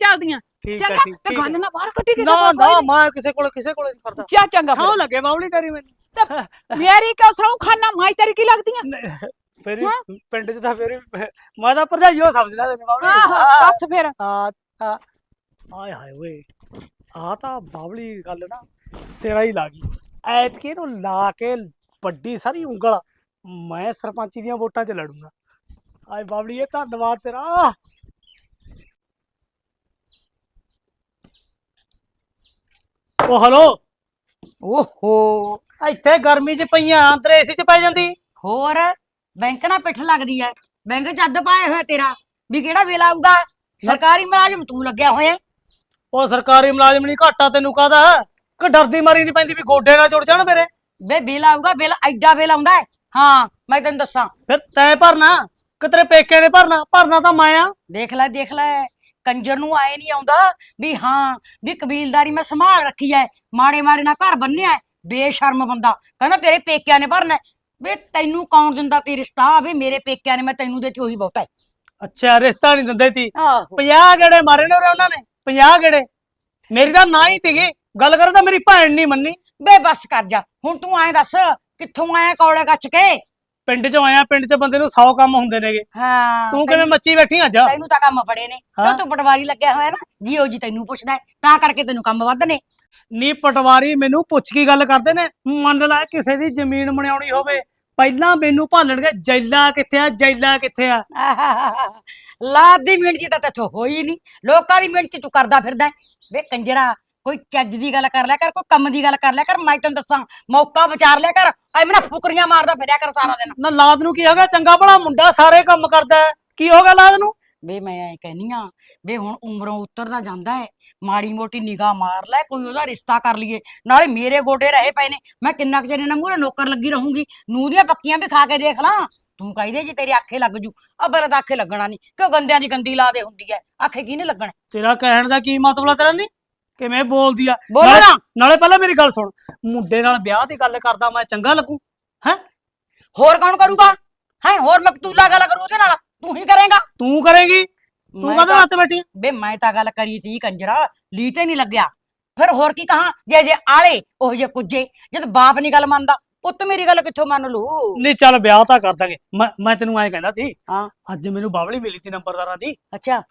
ਠੀਕ ਹੈ ਚੰਗਾ ਠੀਕ ਤੇ ਠੀਕ ਗੱਲ ਹੈ। ਨਾ ਬਾਹਰ ਕੱਢੀ ਕਿਸੇ ਨਾ ਕੋਲ ਨਾ ਕੋਈ। ਮੈਂ ਕਿਸੇ ਕੋਲ ਕਿਸੇ ਕੋਲ ਨਹੀਂ ਕਰਦਾ। ਚੱਲ ਚੰਗਾ ਸੌ ਫਿਰ। ਲੱਗੇ ਬਾਬਲੀ ਤੇਰੀ ਮੈਨੂੰ। ਤੇ ਮੇਰੀ ਕਿਉਂ ਸੌ ਖਾਨਾ? ਮਾਈ ਤੇਰੀ ਕੀ ਲੱਗਦੀਆਂ ਨਹੀਂ, ਫਿਰ ਵੀ ਪਿੰਡ 'ਚ ਤਾਂ ਫਿਰ ਵੀ ਮੈਂ ਤਾਂ ਭਰਜਾਈਓ ਸਮਝਦਾ ਤੈਨੂੰ ਬਾਬਲੀ। ਆਹੋ ਹਾਂ। ਬਸ ਫਿਰ। ਆ ਆ ਆਏ ਹਾਏ ਓਏ। ਆ ਤਾਂ ਬਾਬਲੀ ਗੱਲ ਨਾ ਸਿਰਾ ਹੀ ਲਾ ਗਈ। ਐਤਕੀ ਇਹਨੂੰ ਲਾ ਕੇ ਵੱਡੀ ਸਾਰੀ ਉਂਗਲ ਮੈਂ ਸਰਪੰਚੀ ਦੀਆਂ ਵੋਟਾਂ 'ਚ ਲੜੂੰਗਾ। ਆਏ ਬਾਬਲੀ ਇਹ ਧੰਨਵਾਦ ਤੇਰਾ। ਉਹ ਹਲੋ ਓਹੋ। ਇੱਥੇ ਗਰਮੀ 'ਚ ਪਈਆਂ ਅੰਦਰ ਏਸੀ 'ਚ ਪੈ ਜਾਂਦੀ। ਹੋਰ ਬੈਂਕ ਨਾਲ ਪਿੱਠ ਲੱਗਦੀ ਐ। ਬੈਂਕ ਚ ਅੱਧ ਪਾਏ ਹੋਇਆ ਤੇਰਾ ਵੀ ਕਿਹੜਾ ਵੇਲਾ ਆਊਗਾ? ਸਰਕਾਰੀ ਮੁਲਾਜ਼ਮ ਤੂੰ ਲੱਗਿਆ ਹੋਇਆ। ਉਹ ਸਰਕਾਰੀ ਮੁਲਾਜ਼ਮ ਨਹੀਂ ਘਾਟਾ ਤੈਨੂੰ ਕਾਹਦਾ? ਕਿ ਡਰਦੀ ਮਾਰੀ ਨਹੀਂ ਪੈਂਦੀ ਵੀ ਗੋਡੇ ਨਾ ਜੁੜ ਜਾਣ ਮੇਰੇ। ਬੇ ਬਿੱਲ ਆਊਗਾ ਬਿੱਲ ਐਡਾ ਬਿੱਲ ਆਉਂਦਾ ਹੈ। ਹਾਂ ਮੈਂ ਤੈਨੂੰ ਦੱਸਾਂ। ਫਿਰ ਤੈਂ ਭਰਨਾ ਕਿ ਤੇਰੇ ਪੇਕੇ ਨੇ ਭਰਨਾ? ਭਰਨਾ ਤਾਂ ਮੈਂ ਆ। ਦੇਖ ਲੈ ਦੇਖ ਲੈ ਕੰਜਰ ਨੂੰ ਆਏ ਨਹੀਂ ਆਉਂਦਾ ਵੀ ਹਾਂ ਵੀ ਕਬੀਲਦਾਰੀ ਮੈਂ ਸੰਭਾਲ ਰੱਖੀ ਐ ਮਾੜੇ ਮਾੜੇ ਨਾਲ ਘਰ ਬੰਨਿਆ। ਬੇਸ਼ਰਮ ਬੰਦਾ। ਕਹਿੰਦਾ ਤੇਰੇ ਪੇਕਿਆਂ ਨੇ ਭਰਨਾ ਹੈ। ਵੇ ਤੈਨੂੰ ਕੌਣ ਦਿੰਦਾ ਤੇ ਰਿਸ਼ਤਾ? ਵੇ ਮੇਰੇ ਪੇਕਿਆਂ ਨੇ ਮੈਂ ਤੈਨੂੰ ਦੇ ਉਹੀ ਬਹੁਤਾ ਹੈ ਅੱਛਾ ਰਿਸ਼ਤਾ ਨਹੀਂ ਦਿੰਦੇ ਤੀ। ਆਹੋ। 50 ਗੇੜੇ ਮਾਰੇ ਨੇ ਉਰੇ ਉਹਨਾਂ ਨੇ। 50 ਗੇੜੇ। ਮੇਰੀ ਤਾਂ ਨਾ ਹੀ ਤੀਗੀ ਗੱਲ ਕਰ ਤਾਂ ਮੇਰੀ ਭੈਣ ਨਹੀਂ ਮੰਨੀ। ਬੇ ਬਸ ਕਰ ਜਾ। ਹੁਣ ਤੂੰ ਐਂ ਦੱਸ ਕਿੱਥੋਂ ਆਇਆ ਕੌਲੇ ਕੱਚ ਕੇ? ਪਿੰਡ 'ਚ ਆਇਆ ਪਿੰਡ 'ਚ ਬੰਦੇ ਨੂੰ 100 ਕੰਮ ਹੁੰਦੇ ਨੇਗੇ। ਹਾਂ ਤੂੰ ਕਿਵੇਂ ਮੱਚੀ ਬੈਠੀ ਅੱਜ ਤੈਨੂੰ ਤਾਂ ਕੰਮ ਬੜੇ ਨੇ। ਕਿਉਂ ਤੂੰ ਪਟਵਾਰੀ ਲੱਗਿਆ ਹੋਇਆ ਨਾ? ਜੀਓ ਜੀ ਤੈਨੂੰ ਪੁੱਛਦਾ ਹੈ, ਤਾਂ ਕਰਕੇ ਤੈਨੂੰ ਕੰਮ ਵੱਧ ਨੇ। ਨੀ ਪਟਵਾਰੀ ਮੈਨੂੰ ਪੁੱਛ ਕੀ ਗੱਲ ਕਰਦੇ ਨੇ। ਮੰਨ ਲੈ ਕਿਸੇ ਦੀ ਜ਼ਮੀਨ ਬਣਾਉਣੀ ਹੋਵੇ ਪਹਿਲਾਂ ਮੈਨੂੰ ਭਾਲਣਗੇ ਜੈਲਾ ਕਿੱਥੇ ਆ ਜੈਲਾ ਕਿੱਥੇ ਆ? ਲਾਦ ਦੀ ਮਿਹਨਤ ਤਾਂ ਤੇਥੋਂ ਹੋਈ ਨਹੀਂ ਲੋਕਾਂ ਦੀ ਮਿਹਨਤ ਤੂੰ ਕਰਦਾ ਫਿਰਦਾ ਹੈ। ਵੇ ਕੰਜਰਾ ਕੋਈ ਚੱਜ ਦੀ ਗੱਲ ਕਰ ਲਿਆ ਕਰ ਕੋਈ ਕੰਮ ਦੀ ਗੱਲ ਕਰ ਲਿਆ ਕਰ ਮੈਂ ਤੈਨੂੰ ਦੱਸਾਂ ਮੌਕਾ ਵਿਚਾਰ ਲਿਆ ਕਰ ਐ ਮੇਰਾ ਫੁਕਰੀਆਂ ਮਾਰਦਾ ਫਿਰਿਆ ਕਰ ਸਾਰਾ ਦਿਨ। ਨਾ ਲਾਦ ਨੂੰ ਕੀ ਹੋ ਗਿਆ? ਚੰਗਾ ਭਲਾ ਮੁੰਡਾ ਸਾਰੇ ਕੰਮ ਕਰਦਾ ਹੈ। ਕੀ ਹੋ ਗਿਆ ਲਾਦ ਨੂੰ? ਵੇ ਮੈਂ ਐ ਕਹਿਨੀ ਆ ਵੇ ਹੁਣ ਉਮਰੋਂ ਉਤਰਦਾ ਜਾਂਦਾ ਹੈ ਮਾੜੀ ਮੋਟੀ ਨਿਗਾਹ ਮਾਰ ਲੈ ਕੋਈ ਉਹਦਾ ਰਿਸ਼ਤਾ ਕਰ ਲਈਏ। ਨਾਲੇ ਮੇਰੇ ਗੋਡੇ ਰਹੇ ਪਏ ਨੇ ਮੈਂ ਕਿੰਨਾ ਕੁ ਚਿਰ ਇਹਨਾਂ ਮੂਹਰੇ ਨੌਕਰ ਲੱਗੀ ਰਹੂੰਗੀ ਨੂੰਹ ਦੀਆਂ ਪੱਕੀਆਂ ਵੀ ਖਾ ਕੇ ਦੇਖ ਲਾਂ। ਤੂੰ ਕਹਿੰਦੇ ਜੀ ਤੇਰੀ ਆਖੇ ਲੱਗ ਜੂ। ਅਬਰ ਤਾਂ ਆਖੇ ਲੱਗਣਾ ਨਹੀਂ ਕਿਉਂ ਗੰਦਿਆਂ ਦੀ ਗੰਦੀ ਲਾ ਦੇ ਹੁੰਦੀ ਐ ਆਖੇ ਕਿਹਨੇ ਲੱਗਣਾ? ਤੇਰਾ ਕਹਿਣ ਦਾ ਕੀ ਮਤਲਬ ਆ ਤੇਰਾ ਨਹੀਂ ਕਿਵੇਂ ਬੋਲਦੀ ਆ? ਬੋਲੋ ਨਾਲੇ- ਨਾ। ਨਾਲੇ ਪਹਿਲਾਂ ਮੇਰੀ ਗੱਲ ਸੁਣ। ਮੁੰਡੇ ਨਾਲ ਵਿਆਹ ਦੀ ਗੱਲ ਕਰਦਾ ਮੈਂ ਚੰਗਾ ਲੱਗੂ? ਹੈ? ਹੋਰ ਕੌਣ ਕਰੂਗਾ? ਹੈ ਹੋਰ ਮਕਤੂਲਾ ਗੱਲ ਕਰੂ ਉਹਦੇ ਨਾਲ? ਤੂੰ ਹੀ ਕਰੇਗਾ। ਤੂੰ ਕਰੇਗੀ? ਤੂੰ ਤਾਂ- ਵਾਸਤੇ ਬੈਠੀ ਆਂ? ਬੇ ਮੈਂ ਤਾਂ ਗੱਲ ਕਰੀ ਤੀ ਕੰਜਰਾ ਲੀ ਤੇ ਨਹੀਂ ਲੱਗਿਆ। ਫਿਰ ਹੋਰ ਕੀ ਕਹਾਂ? ਜੇ ਜੇ ਆਲੇ ਉਹ ਜੇ ਕੁੱਜੇ ਜਦ ਬਾਪ ਨਹੀਂ ਗੱਲ ਮੰਨਦਾ ਪੁੱਤ ਮੇਰੀ ਗੱਲ ਕਿੱਥੋਂ ਮੰਨ ਲੂ? ਨਹੀਂ ਚੱਲ ਵਿਆਹ ਤਾਂ ਕਰ ਦਾਂਗੇ। ਮੈਂ ਮੈਂ ਤੈਨੂੰ ਐਂ ਕਹਿੰਦਾ ਸੀ ਹਾਂ। ਅੱਜ ਮੈਨੂੰ ਬਾਵਲੀ ਮਿਲੀ ਸੀ ਨੰਬਰਦਾਰਾਂ ਦੀ। ਅੱਛਾ।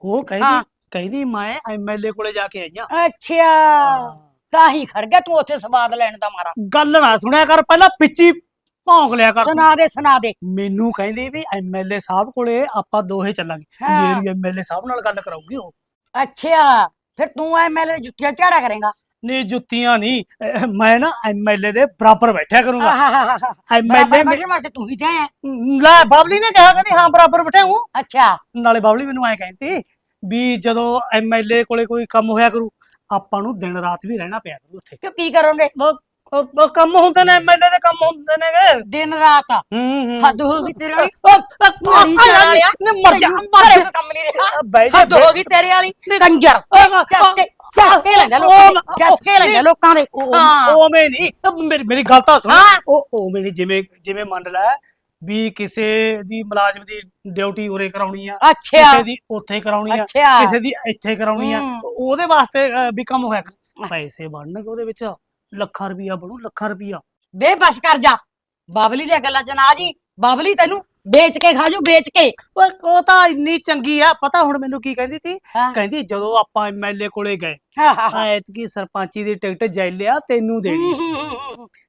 ਉਹ ਹਾਂ। ਕਹਿੰਦੀ ਕਹਿੰਦੀ ਮੈਂ ਐਮਐਲਏ ਕੋਲੇ ਜਾ ਕੇ ਆਈ ਆਂ। ਅੱਛਾ ਤਾਂ ਹੀ ਖੜ ਗਿਆ ਤੂੰ ਉੱਥੇ ਸਵਾਦ ਲੈਣ ਦਾ ਮਾਰਾ। ਗੱਲ ਨਾ ਸੁਣਿਆ ਕਰ ਪਹਿਲਾਂ ਪਿੱਛੀ ਭੌਂਕ ਲਿਆ ਕਰ। ਸੁਣਾ ਦੇ ਸੁਣਾ ਦੇ। ਮੈਨੂੰ ਕਹਿੰਦੀ ਵੀ ਐਮਐਲਏ ਸਾਹਿਬ ਕੋਲੇ ਆਪਾਂ ਦੋਹੇ ਚੱਲਾਂਗੇ। ਹਾਂ। ਮੇਰੀ ਐਮਐਲਏ ਸਾਹਿਬ ਨਾਲ ਗੱਲ ਕਰਾਉਗੀ ਉਹ। ਅੱਛਾ ਫਿਰ ਤੂੰ ਐ ਮੈਲੇ ਜੁੱਤੀਆਂ ਝਾੜਾ ਕਰੇਗਾ। ਨਹੀਂ ਜੁੱਤੀਆਂ ਨਹੀਂ ਅਹ, ਮੈਂ ਨਾ ਐਮਐਲਏ ਦੇ ਬਰਾਬਰ ਬੈਠਿਆ ਕਰੂੰਗਾ। ਐਮਐਲਏ ਬੈਠਣ ਵਾਸਤੇ ਤੂੰ ਹੀ ਤੇ ਲੈ ਬਾਬਲੀ ਨੇ ਕਿਹਾ ਕਹਿੰਦੀ ਹਾਂ ਬਰਾਬਰ ਬੈਠਾ ਹੂੰ ਅੱਛਾ। ਨਾਲੇ ਬਾਬਲੀ ਮੈਨੂੰ ਐ ਕਹਿੰਦੀ ਵੀ ਜਦੋਂ ਐਮਐਲਏ ਕੋਲੇ ਕੋਈ ਕੰਮ ਹੋਇਆ ਕਰੂ ਆਪਾਂ ਨੂੰ ਦਿਨ ਰਾਤ ਵੀ ਰਹਿਣਾ ਪਿਆ ਕਰੂ ਉੱਥੇ। ਕਿਉਂ ਕੀ ਕਰੋਗੇ? ਉਹ- ਉਹ- ਉਹ ਕੰਮ ਹੁੰਦੇ ਨੇ ਐਮਐਲਏ ਦੇ ਕੰਮ ਹੁੰਦੇ ਨੇਗੇ। ਦਿਨ ਰਾਤ ਹੂੰ ਹੱਦ ਹੋ ਗਈ ਤੇਰੇ ਵਾਲੀ। ਮਾਰੀ ਆ ਯਾਰ, ਵਾਲਿਆ ਨਹੀਂ, ਮਰ ਜਾ। ਮਰ ਜਾ ਕੰਮ ਨਹੀਂ ਰਿਹਾ। ਬਹਿ ਜਾ ਹੱਦ ਹੋ ਗਈ ਤੇਰੇ ਵਾਲੀ। ਕੰਜਰ। ਚੱਸਕੇ ਚੱਸਕੇ ਲੈਂਦਾ ਲੋਕਾਂ ਦੇ। ਚੱਸਕੇ ਲੈਂਦਾ ਲੋਕਾਂ ਦੇ। ਹਾਂ। ਉਹ ਮੈਂ ਨਹੀਂ। ਮੇਰੀ ਮੇਰੀ ਗੱਲ ਤਾਂ ਸੁਣ। ਉਹ ਉਹ ਮੇਰੀ ਜਿਵੇਂ ਜਿਵੇਂ ਮੰਨ ਲੈ ਵੀ ਕਿਸੇ ਦੀ ਮੁਲਾਜ਼ਮ ਦੀ ਡਿਊਟੀ ਉਰੇ ਕਰਾਉਣੀ ਆ ਅੱਛਾ। ਕਿਸੇ ਦੀ ਉੱਥੇ ਕਰਾਉਣੀ ਆ ਅੱਛਾ। ਕਿਸੇ ਦੀ ਇੱਥੇ ਕਰਾਉਣੀ ਆ ਹੂੰ। ਉਹਦੇ ਵਾਸਤੇ ਵੀ ਕੰਮ ਹੋਇਆ ਕਰ। ਪੈਸੇ ਬਣਨਗੇ ਉਹਦੇ ਵਿੱਚ ਲੱਖਾਂ ਰੁਪਈਆ ਬਣੂ ਲੱਖਾਂ ਰੁਪਈਆ। ਬੇ ਬਸ ਕਰ ਜਾ। ਬਾਬਲੀ ਦੀਆਂ ਗੱਲਾਂ ਚ ਨਾ ਜੀ। ਬਾਬਲੀ ਤੈਨੂੰ ਵੇਚ ਕੇ ਖਾਜੂ ਵੇਚ ਕੇ। ਉਹ ਉਹ ਤਾਂ ਇੰਨੀ ਚੰਗੀ ਆ। ਪਤਾ ਹੁਣ ਮੈਨੂੰ ਕੀ ਕਹਿੰਦੀ ਸੀ? ਹਾਂ। ਕਹਿੰਦੀ ਜਦੋਂ ਆਪਾਂ ਐਮਐਲਏ ਕੋਲੇ ਗਏ। ਐਤਕੀ ਸਰਪੰਚੀ ਦੀ ਟਿਕਟ ਜੈ ਲਿਆ ਤੈਨੂੰ ਦੇਣੀ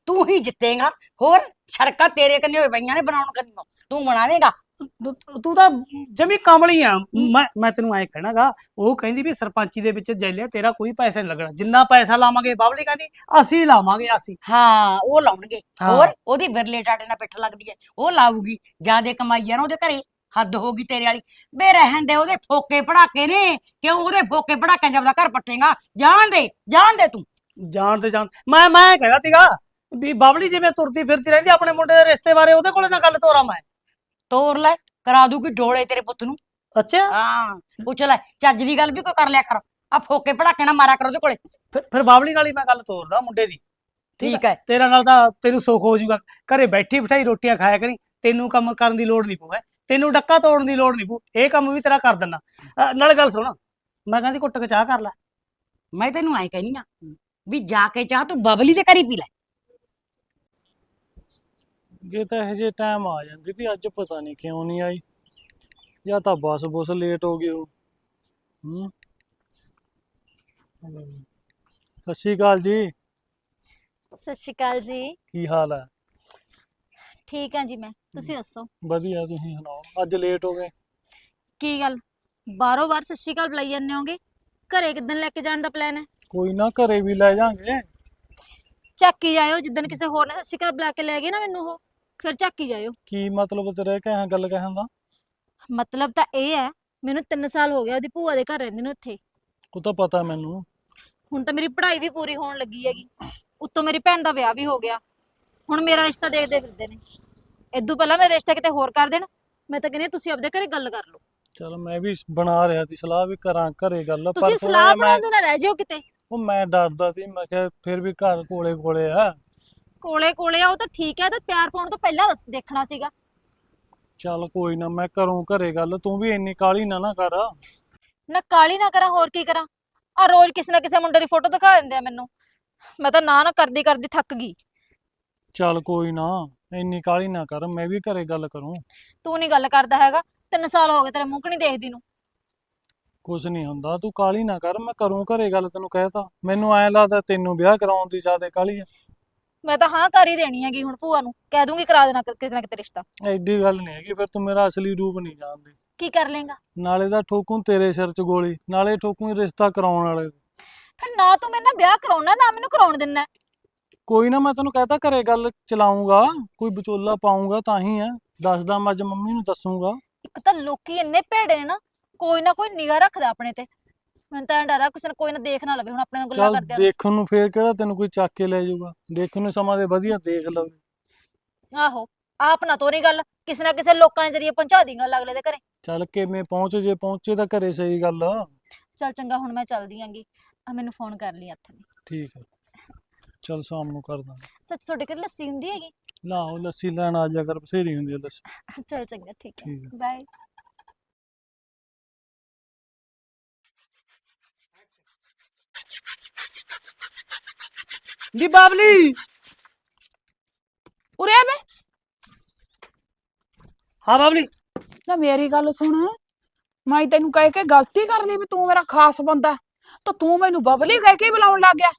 ਤੂੰ ਹੀ ਜਿੱਤੇਗਾ। ਹੋਰ ਸ਼ਰਕਾ ਤੇਰੇ ਕੰਨੇ ਹੋਏ ਪਈਆਂ ਨੇ ਬਣਾਉਣ ਕੰਨੋਂ। ਤੂੰ ਬਣਾਵੇਂਗਾ ਤੂੰ- ਤੂੰ ਜਮੀ ਕਮਲੀ ਆ। ਮੈਂ ਮੈਂ ਤੈਨੂੰ ਐ ਕਹਿਣਾਗਾ ਉਹ ਕਹਿੰਦੀ ਵੀ ਸਰਪੰਚੀ ਦੇ ਵਿੱਚ ਜੈ ਲਿਆ ਤੇਰਾ ਕੋਈ ਪੈਸਾ ਨਹੀਂ ਲੱਗਣਾ। ਜਿੰਨਾ ਪੈਸਾ ਲਾਵਾਂਗੇ ਬਾਬਲੀ ਕਹਿੰਦੀ ਅਸੀਂ ਲਾਵਾਂਗੇ ਅਸੀਂ। ਹਾਂ ਉਹ ਲਾਉਣਗੇ। ਹਾਂ। ਹੋਰ ਉਹਦੀ ਬਿਰਲੇ ਟਾਟੇ ਨਾਲ ਪਿੱਠ ਲੱਗਦੀ ਹੈ। ਉਹ ਲਾਊਗੀ ਜਿਆਦੇ ਕਮਾਈ ਆ ਨਾ ਉਹਦੇ ਘਰੇ। ਹੱਦ ਹੋ ਗਈ ਤੇਰੇ ਵਾਲੀ। ਬੇ ਰਹਿਣ ਦੇ ਉਹਦੇ ਫੋਕੇ ਪੜਾਕੇ ਨੇ। ਕਿਉਂ ਉਹਦੇ ਫੋਕੇ ਪੜਾਕੇ ਜਬਦਾ ਘਰ ਪੱਟੇਗਾ? ਜਾਣ ਦੇ ਜਾਣ ਦੇ ਤੂੰ। ਜਾਣ ਤੇ ਜਾਣ ਮੈਂ ਮੈਂ ਕਹਿੰਦਾ ਸੀਗਾ ਵੀ ਬਾਬਲੀ ਜਿਵੇਂ ਤੁਰਦੀ ਫਿਰਦੀ ਰਹਿੰਦੀ ਆਪਣੇ ਮੁੰਡੇ ਦੇ ਰਿਸ਼ਤੇ ਬਾਰੇ ਉਹਦੇ ਕੋਲੇ ਨਾ ਗੱਲ ਤੋਰਾ ਮੈਂ। ਤੋਰ ਲੈ ਕਰਾ ਦੂਗੀ ਡੋਲੇ ਤੇਰੇ ਪੁੱਤ ਨੂੰ। ਅੱਛਾ। ਹਾਂ ਪੁੱਛ ਲੈ ਚੱਜ ਦੀ ਗੱਲ ਵੀ ਕੋਈ ਕਰ ਲਿਆ ਕਰ। ਆ ਫੋਕੇ ਪੜਾਕੇ ਨਾ ਮਾਰਿਆ ਕਰ ਉਹਦੇ ਕੋਲੇ। ਫਿਰ ਫਿਰ ਬਾਬਲੀ ਨਾਲ ਹੀ ਮੈਂ ਗੱਲ ਤੋਰਦਾ ਮੁੰਡੇ ਦੀ। ਠੀਕ ਹੈ ਤੇਰਾ ਨਾਲ ਤਾਂ ਤੈਨੂੰ ਸੁੱਖ ਹੋ ਜਾਊਗਾ। ਘਰੇ ਬੈਠੀ ਬਿਠਾਈ ਰੋਟੀਆਂ ਖਾਇਆ ਕਰੀ। ਤੈਨੂੰ ਕੰਮ ਕਰਨ ਦੀ ਲੋੜ ਨਹੀਂ ਪਊ ਤੈਨੂੰ ਡੱਕਾ ਤੋੜਨ ਦੀ ਲੋੜ ਨਹੀਂ ਪਊ। ਇਹ ਕੰਮ ਵੀ ਤੇਰਾ ਕਰ ਦਿੰਨਾ ਨਾਲੇ ਗੱਲ ਸੁਣ ਮੈਂ ਕਹਿੰਦੀ ਕੁੱਟ ਕੇ ਚਾਹ ਕਰ ਲੈ। ਮੈਂ ਤੈਨੂੰ ਐ ਕਹਿਨੀ ਆ ਵੀ ਜਾ ਕੇ ਚਾਹ ਤੂੰ ਬਬਲੀ ਦੇ ਘਰੀ ਪੀ ਲੈ। ਇਹ ਤਾਂ ਇਹ ਜੇ ਟਾਈਮ ਆ ਜਾਂਦੀ ਸੀ ਅੱਜ ਪਤਾ ਨਹੀਂ ਕਿਉਂ ਨਹੀਂ ਆਈ। ਜਾਂ ਤਾਂ ਬੱਸ ਬੁਸ ਲੇਟ ਹੋ ਗਈ ਹੂੰ। ਸਤਿ ਸ਼੍ਰੀ ਅਕਾਲ ਜੀ। ਸਤਿ ਸ਼੍ਰੀ ਅਕਾਲ ਜੀ। ਕੀ ਹਾਲ ਹੈ ਠੀਕ ਹਾਂ ਜੀ ਮੈਂ। ਤੁਸੀਂ ਦੱਸੋ? ਵਧੀਆ ਤੁਸੀਂ ਸੁਣਾਓ? ਅੱਜ ਲੇਟ ਹੋ ਗਏ। ਕੀ ਗੱਲ? ਬਾਰੋ ਬਾਰ ਸਤਿ ਸ਼੍ਰੀ ਅਕਾਲ ਬੁਲਾਈ ਜਾਂਦੇ ਹੋਗੇ? ਘਰੇ ਕਿੱਦਣ ਲੈ ਕੇ ਜਾਣ ਦਾ ਪਲਾਨ ਹੈ? ਕੋਈ ਨਾ ਘਰੇ ਵੀ ਲੈ ਜਾਾਂਗੇ। ਚੱਕ ਜਾਇਓ ਜਿੱਦਣ ਕਿਸੇ ਹੋਰ ਨੇ ਸਤਿ ਸ਼੍ਰੀ ਅਕਾਲ ਬੁਲਾ ਕੇ ਲੈ ਗਏ ਨਾ ਮੈਨੂੰ ਉਹ। ਫਿਰ ਚੱਕ ਹੀ ਜਾਇਓ। ਕੀ ਮਤਲਬ ਤੇਰੇ ਕਹਿ ਗੱਲ ਕਹਿਣ ਦਾ? ਮਤਲਬ ਤਾਂ ਇਹ ਹੈ ਮੈਨੂੰ 3 ਸਾਲ ਹੋ ਗਏ ਉਹਦੀ ਭੂਆ ਦੇ ਘਰ ਰਹਿੰਦੇ ਨੂੰ ਉੱਥੇ ਉਹ ਤਾਂ ਪਤਾ ਮੈਨੂੰ। ਹੁਣ ਤਾਂ ਮੇਰੀ ਪੜ੍ਹਾਈ ਵੀ ਪੂਰੀ ਹੋਣ ਲੱਗੀ ਹੈਗੀ। ਉੱਤੋਂ ਮੇਰੀ ਭੈਣ ਦਾ ਵਿਆਹ ਵੀ ਹੋ ਗਿਆ। ਹੁਣ ਮੇਰਾ ਰਿਸ਼ਤਾ ਦੇਖਦੇ ਫਿਰਦੇ ਨੇ। ਇਦੋਂ ਪਹਿਲਾਂ ਮੇਰਾ ਰਿਸ਼ਤਾ ਕਿਤੇ ਹੋਰ ਕਰ ਦੇਣ ਮੈਂ ਤਾਂ ਕਹਿੰਦੀ ਹਾਂ ਤੁਸੀਂ ਆਪਦੇ ਘਰੇ ਗੱਲ ਕਰ ਲਓ। ਚਲ ਮੈਂ ਵੀ ਬਣਾ ਰਿਹਾ ਸੀ ਸਲਾਹ ਵੀ ਕਰਾਂ ਘਰੇ ਗੱਲ ਪਰ ਤੁਸੀਂ ਥੋੜ੍ਹਾ ਸਲਾਹ ਜਿਹਾ ਮੈਂ ਬਣਾਉਂਦੇ ਨਾ ਰਹਿ ਜਿਓ ਕਿਤੇ। ਉਹ ਮੈਂ ਡਰਦਾ ਸੀ ਮੈਂ ਕਿਹਾ ਫਿਰ ਵੀ ਘਰ ਕੋਲੇ ਕੋਲੇ ਆ। ਕੋਲੇ ਕੋਲੇ ਆ ਉਹ ਤਾਂ ਠੀਕ ਹੈ ਤਾਂ ਪਿਆਰ ਪਾਉਣ ਤੋਂ ਪਹਿਲਾਂ ਦੱਸ- ਦੇਖਣਾ ਸੀਗਾ। ਚੱਲ ਕੋਈ ਨਾ ਮੈਂ ਕਰੂੰ ਘਰੇ ਗੱਲ ਤੂੰ ਵੀ ਇੰਨੀ ਕਾਲੀ ਨਾ ਨਾ ਕਰ। ਨਾ ਕਾਲੀ ਨਾ ਕਰਾਂ ਹੋਰ ਕੀ ਕਰਾਂ। ਆ ਰੋਜ਼ ਕਿਸੇ ਨਾ ਕਿਸੇ ਮੁੰਡੇ ਦੀ ਫੋਟੋ ਦਿਖਾ ਦਿੰਦੇ ਆ ਮੈਨੂੰ। ਮੈਂ ਤਾਂ ਨਾ ਨਾ ਕਰਦੀ ਕਰਦੀ ਥੱਕ ਗਈ। ਚੱਲ ਕੋਈ ਨਾ ਇੰਨੀ ਕਾਲੀ ਨਾ ਕਰ ਮੈਂ ਵੀ ਘਰੇ ਗੱਲ ਕਰੂੰ। ਤੂੰ ਨਹੀਂ ਗੱਲ ਕਰਦਾ ਹੈਗਾ ਤਿੰਨ ਸਾਲ ਹੋ ਗਏ ਤੇਰੇ ਮੂੰਹ ਨਹੀਂ ਦੇਖਦੀ ਨੂੰ। ਕੁਛ ਨਹੀਂ ਹੁੰਦਾ ਤੂੰ ਕਾਲੀ ਨਾ ਕਰ ਮੈਂ ਕਰੂੰ ਘਰੇ ਗੱਲ ਤੈਨੂੰ ਕਹਿਤਾ। ਮੈਨੂੰ ਐਂ ਲੱਗਦਾ ਤੈਨੂੰ ਵਿਆਹ ਕਰਾਉਣ ਦੀ ਜ਼ਿਆਦਾ ਕਾਲੀ ਆ। ਮੈਂ ਤਾਂ ਹਾਂ ਕਰ ਹੀ ਦੇਣੀ ਹੈਗੀ ਹੁਣ ਭੂਆ ਨੂੰ ਕਹਿ ਦੂੰਗੀ ਕਰਾ ਦੇਣਾ ਕਿ- ਕਿਤੇ ਨਾ ਕਿਤੇ ਰਿਸ਼ਤਾ। ਐਡੀ ਗੱਲ ਨਹੀਂ ਹੈਗੀ ਫਿਰ ਤੂੰ ਮੇਰਾ ਅਸਲੀ ਰੂਪ ਨਹੀਂ ਜਾਣਦੀ। ਕੀ ਕਰ ਲੇਗਾ ਨਾਲੇ ਦਾ ਠੋਕੂ ਤੇਰੇ ਸਿਰ 'ਚ ਗੋਲੀ ਨਾਲੇ ਠੋਕੂ ਰਿਸ਼ਤਾ ਕਰਾਉਣ ਵਾਲੇ ਨੂੰ। ਫਿਰ ਨਾ ਤੂੰ ਮੇਰੇ ਨਾਲ ਵਿਆਹ ਕਰਾਉਣਾ ਨਾ ਮੈਨੂੰ ਕਰਾਉਣ ਦਿੰਨਾ। ਕੋਈ ਨਾ ਮੈਂ ਤੈਨੂੰ ਕਹਿਤਾ ਘਰੇ ਗੱਲ ਚਲਾਉਂਗਾ ਕੋਈ ਵਿਚੋਲਾ ਪਾਉਂਗਾ ਤਾਂ ਹੀ ਆ ਦੱਸਦਾ ਮੈਂ ਅੱਜ ਮੰਮੀ ਨੂੰ ਦੱਸੂਗਾ। ਇੱਕ ਤਾਂ ਲੋਕੀ ਇੰਨੇ ਭੇੜੇ ਨੇ ਨਾ ਕੋਈ ਨਾ ਕੋਈ ਨਿਗਾਹ ਰੱਖਦਾ ਆਪਣੇ ਤੇ। ਮੈਨੂੰ ਤਾਂ ਐਂ ਡਰ ਆ ਕਿਸੇ ਨੇ ਕੋਈ ਨਾ ਦੇਖ ਨਾ ਲਵੇ ਹੁਣ ਆਪਣੇ ਨਾਲ ਗੱਲਾਂ ਚੱਲ ਕਰਦੇ ਆ। ਦੇਖਣ ਨੂੰ ਫੇਰ ਕਿਹੜਾ ਤੈਨੂੰ ਕੋਈ ਚੱਕ ਕੇ ਲੈ ਜਾਊਗਾ? ਦੇਖਣ ਨੂੰ ਸਮਾਂ ਦੇ ਵਧੀਆ ਦੇਖ ਲਵੇ। ਆਹੋ ਆਪ ਨਾ ਤੋਰੀ ਗੱਲ ਕਿਸੇ ਨਾ ਕਿਸੇ ਲੋਕਾਂ ਦੇ ਜਰੀਏ ਪਹੁੰਚਾ ਦੀ ਗੱਲ ਅਗਲੇ ਦੇ ਘਰੇ। ਚੱਲ ਕਿਵੇਂ ਪਹੁੰਚ ਜੇ ਪਹੁੰਚੇ ਤਾਂ ਘਰੇ ਸਹੀ ਗੱਲ ਆ। ਚੱਲ ਚੰਗਾ ਹੁਣ ਮੈਂ ਚੱਲਦੀ ਆਂਗੀ। ਆ ਮੈਨੂੰ ਫੋਨ ਕਰ ਲਈ ਹੱਥ ਨੇ। ਠੀਕ ਹੈ ਚੱਲ ਸ਼ਾਮ ਨੂੰ ਕਰ ਦਾਂਗੇ। ਸੱਚ ਤੁਹਾਡੇ ਘਰੇ ਲੱਸੀ ਹੁੰਦੀ ਹੈਗੀ? ਲਾਓ ਲੱਸੀ ਲੈਣ ਆ ਜਾ ਕਰ ਬਥੇਰੀ ਹੁੰਦੀ ਆ ਲੱਸੀ। ਚੱਲ ਚੰਗਾ ਠੀਕ ਹੈ ਠੀਕ ਹੈ ਬਾਏ ਜੀ ਬਾਬਲੀ ਉਰੇ ਆ ਬੇ। ਹਾਂ ਬਾਬਲੀ। ਨਾ ਮੇਰੀ ਗੱਲ ਸੁਣ। ਮੈਂ ਤੈਨੂੰ ਕਹਿ ਕੇ ਗਲਤੀ ਕਰ ਲਈ ਵੀ ਤੂੰ ਮੇਰਾ ਖਾਸ ਬੰਦਾ। ਤਾਂ ਤੂੰ ਮੈਨੂੰ ਬਬਲੀ ਕਹਿ ਕੇ ਬੁਲਾਉਣ ਲੱਗ ਗਿਆ।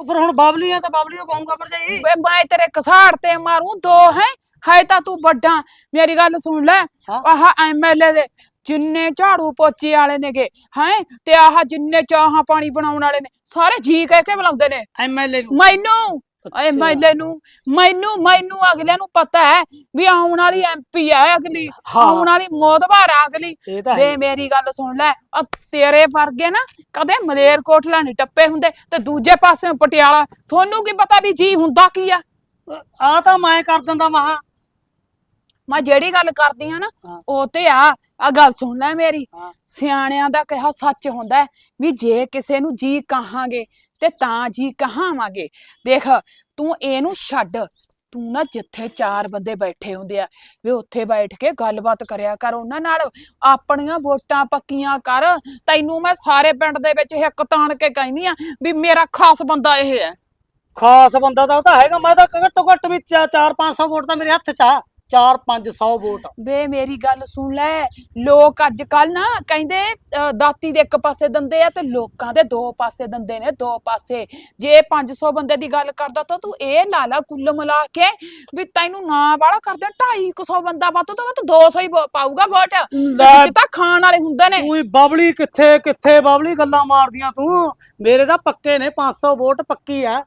ਉਹ ਪਰ ਹੁਣ ਬਾਬਲੀ ਆ ਤਾਂ ਬਾਬਲੀ ਉਹ ਕਹੂੰਗਾ ਭਰਜਾਈ। ਵੇ ਮੈਂ ਤੇਰੇ ਕਸਾੜ ਤੇ ਮਾਰੂੰ ਦੋ ਹੈ? ਹੈ ਤਾਂ ਤੂੰ ਵੱਡਾ। ਮੇਰੀ ਗੱਲ ਸੁਣ ਲੈ। ਆਹ ਐਮਐਲਏ ਦੇ ਜਿੰਨੇ ਝਾੜੂ ਪੋਚੇ ਵਾਲੇ ਨੇਗੇ ਹੈ? ਤੇ ਆਹ ਜਿੰਨੇ ਚਾਹਾਂ ਪਾਣੀ ਬਣਾਉਣ ਵਾਲੇ ਨੇ ਸਾਰੇ ਜੀ ਕਹਿ ਕੇ ਬੁਲਾਉਂਦੇ ਨੇ। ਐਮਐਲਏ ਨੂੰ। ਮੈਨੂੰ ਏ ਅੱਛਾ। ਮੈਲੇ ਨੂੰ ਮੈਨੂੰ ਮੈਨੂੰ ਅਗਲਿਆਂ ਨੂੰ ਪਤਾ ਹੈ ਵੀ ਆਉਣ ਵਾਲੀ ਐਮਪੀ ਹੈ ਅਗਲੀ। ਆਉਣ ਵਾਲੀ ਮੋਦਵਾਰ ਆ ਅਗਲੀ। ਤਾਂ ਮੇਰੀ ਗੱਲ ਸੁਣ ਲੈ ਆ ਤੇਰੇ ਵਰਗੇ ਨਾ ਕਦੇ ਮਲੇਰਕੋਟਲਾ ਨਹੀਂ ਟੱਪੇ ਹੁੰਦੇ ਤੇ ਦੂਜੇ ਪਾਸੇ ਪਟਿਆਲਾ। ਤੁਹਾਨੂੰ ਕੀ ਪਤਾ ਵੀ ਜੀ ਹੁੰਦਾ ਕੀ ਆ? ਆ ਤਾਂ ਮੈਂ ਕਰ ਦਿੰਦਾ ਮਹਾ ਮੈਂ ਜਿਹੜੀ ਗੱਲ ਕਰਦੀ ਆ ਨਾ ਹਾਂ। ਉਹ ਤੇ ਆ ਆ ਗੱਲ ਸੁਣ ਲੈ ਮੇਰੀ। ਹਾਂ। ਸਿਆਣਿਆਂ ਦਾ ਕਿਹਾ ਸੱਚ ਹੁੰਦਾ ਹੈ ਵੀ ਜੇ ਕਿਸੇ ਨੂੰ ਜੀ ਕਹਾਂਗੇ ਤੇ ਤਾਂ ਜੀ ਕਹਾਵਾਂਗੇ। ਦੇਖ ਤੂੰ ਇਹਨੂੰ ਛੱਡ। ਤੂੰ ਨਾ ਜਿੱਥੇ ਚਾਰ ਬੰਦੇ ਬੈਠੇ ਹੁੰਦੇ ਆ ਵੀ ਉੱਥੇ ਬੈਠ ਕੇ ਗੱਲਬਾਤ ਕਰਿਆ ਕਰ ਉਹਨਾਂ ਨਾਲ। ਆਪਣੀਆਂ ਵੋਟਾਂ ਪੱਕੀਆਂ ਕਰ। ਤੈਨੂੰ ਮੈਂ ਸਾਰੇ ਪਿੰਡ ਦੇ ਵਿੱਚ ਹਿੱਕ ਤਾਣ ਕੇ ਕਹਿੰਦੀ ਆ ਵੀ ਮੇਰਾ ਖਾਸ ਬੰਦਾ ਇਹ ਹੈ। ਖਾਸ ਬੰਦਾ ਤਾਂ ਉਹ ਤਾਂ ਹੈਗਾ ਮੈਂ ਤਾਂ ਘੱਟੋ ਘੱਟ ਵੀ 4-500 ਵੋਟ ਤਾਂ ਮੇਰੇ ਹੱਥ 'ਚ ਆ। 4-500 ਵੋਟ ਵੇ ਮੇਰੀ ਗੱਲ ਸੁਣ ਲੈ ਲੋਕ ਅੱਜ ਕੱਲ ਨਾ ਕਹਿੰਦੇ ਦਾਤੀ ਦੇ ਇੱਕ ਪਾਸੇ ਦੰਦੇ ਆ ਤੇ ਲੋਕਾਂ ਦੇ ਦੋ ਪਾਸੇ ਦੰਦੇ ਨੇ ਦੋ ਪਾਸੇ। ਜੇ 500 ਬੰਦੇ ਦੀ ਗੱਲ ਕਰਦਾ ਤਾਂ ਤੂੰ ਇਹ ਲਾ ਲਾ ਕੁੱਲ ਮਿਲਾ ਕੇ ਵੀ ਤੈਨੂੰ ਨਾ ਵਾਲਾ ਕਰਦੇ 250 ਬੰਦਾ ਵੱਧ ਤੋਂ ਵੱਧ 200 ਹੀ ਵੋ- ਪਾਊਗਾ ਵੋਟ। ਲੈ ਤਾਂ ਖਾਣ ਵਾਲੇ ਹੁੰਦੇ ਨੇ। ਤੂੰ ਹੀ ਬਬਲੀ ਕਿੱਥੇ ਕਿੱਥੇ ਬਬਲੀ ਗੱਲਾਂ ਮਾਰਦੀਆਂ ਤੂੰ? ਮੇਰੇ ਤਾਂ ਪੱਕੇ ਨੇ 500 ਵੋਟ ਪੱਕੀ ਆ।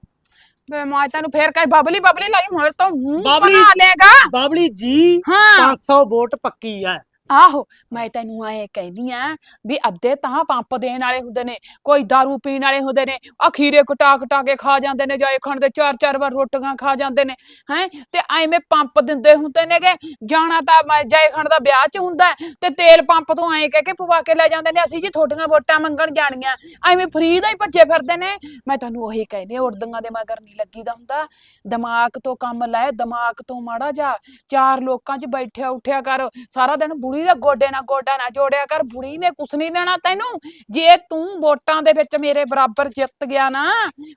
ਵੇ ਮੈਂ ਤੈਨੂੰ ਫੇਰ ਕਹੀ ਬਬਲੀ ਬਬਲੀ ਲਾਈ ਹੁਣ ਤਾਂ ਬਬਲੀ- ਬਣਾ ਲੇਗਾ ਬਬਲੀ ਜੀ ਹਾਂ। 500 ਵੋਟ ਪੱਕੀ ਆ। ਆਹੋ, ਮੈਂ ਤੈਨੂੰ ਐ ਕਹਿੰਦੀ ਆ ਵੀ ਅੱਧੇ ਤਾਂ ਪੰਪ ਦੇਣ ਵਾਲੇ ਹੁੰਦੇ ਨੇ, ਕੋਈ दारू ਪੀਣ ਵਾਲੇ ਹੁੰਦੇ ਨੇ ਅਖੀਰੇ ਕਟਾ ਕਟਾ ਕੇ ਖਾ ਜਾਂਦੇ ਨੇ ਜਾਏ ਖਾਣ ਦੇ ਚਾਰ ਚਾਰ ਵਾਰ ਰੋਟੀਆਂ ਖਾ ਜਾਂਦੇ ਨੇ, ਹੈ, ਤੇ ਐਵੇਂ ਪੰਪ ਦਿੰਦੇ ਹੁੰਦੇ ਨੇਗੇ, ਜਾਣਾ ਤਾਂ ਮੈਂ ਜਾਏ ਖਾਣ ਦਾ ਵਿਆਹ ਚ ਹੁੰਦਾ ਤੇ ਤੇਲ ਪੰਪ ਤੋਂ ਐਂ ਕਹਿ ਕੇ ਪਵਾ ਕੇ ਲੈ ਜਾਂਦੇ ਨੇ, ਅਸੀਂ ਜੀ ਤੁਹਾਡੀਆਂ ਵੋਟਾਂ ਮੰਗਣ ਜਾਣੀਆਂ, ਐਵੇਂ ਫਰੀ ਦਾ ਹੀ ਭੱਜੇ ਫਿਰਦੇ ਨੇ, ਮੈਂ ਤੁਹਾਨੂੰ ਉਹੀ ਕਹਿੰਦੀ ਆ ਦੇ ਮਗਰ ਨਹੀਂ ਲੱਗੀਦਾ ਹੁੰਦਾ, ਦਿਮਾਗ ਤੋਂ ਕੰਮ ਲੈ, ਦਿਮਾਗ ਤੋਂ ਮਾੜਾ ਜਾ, ਚਾਰ ਲੋਕਾਂ 'ਚ ਬੈਠਿਆ ਉੱਠਿਆ ਕਰ, ਸਾਰਾ ਦਿਨ ਬੁੜੀ ਦੇ ਗੋਡੇ ਨਾਲ ਗੋਡਾ ਨਾ ਜੋੜਿਆ ਕਰ ਬੁੜੀ ਨੇ ਕੁਛ ਨਹੀਂ ਦੇਣਾ ਤੈਨੂੰ। ਜੇ ਤੂੰ ਵੋਟਾਂ ਦੇ ਵਿੱਚ ਮੇਰੇ ਬਰਾਬਰ ਜਿੱਤ ਗਿਆ ਨਾ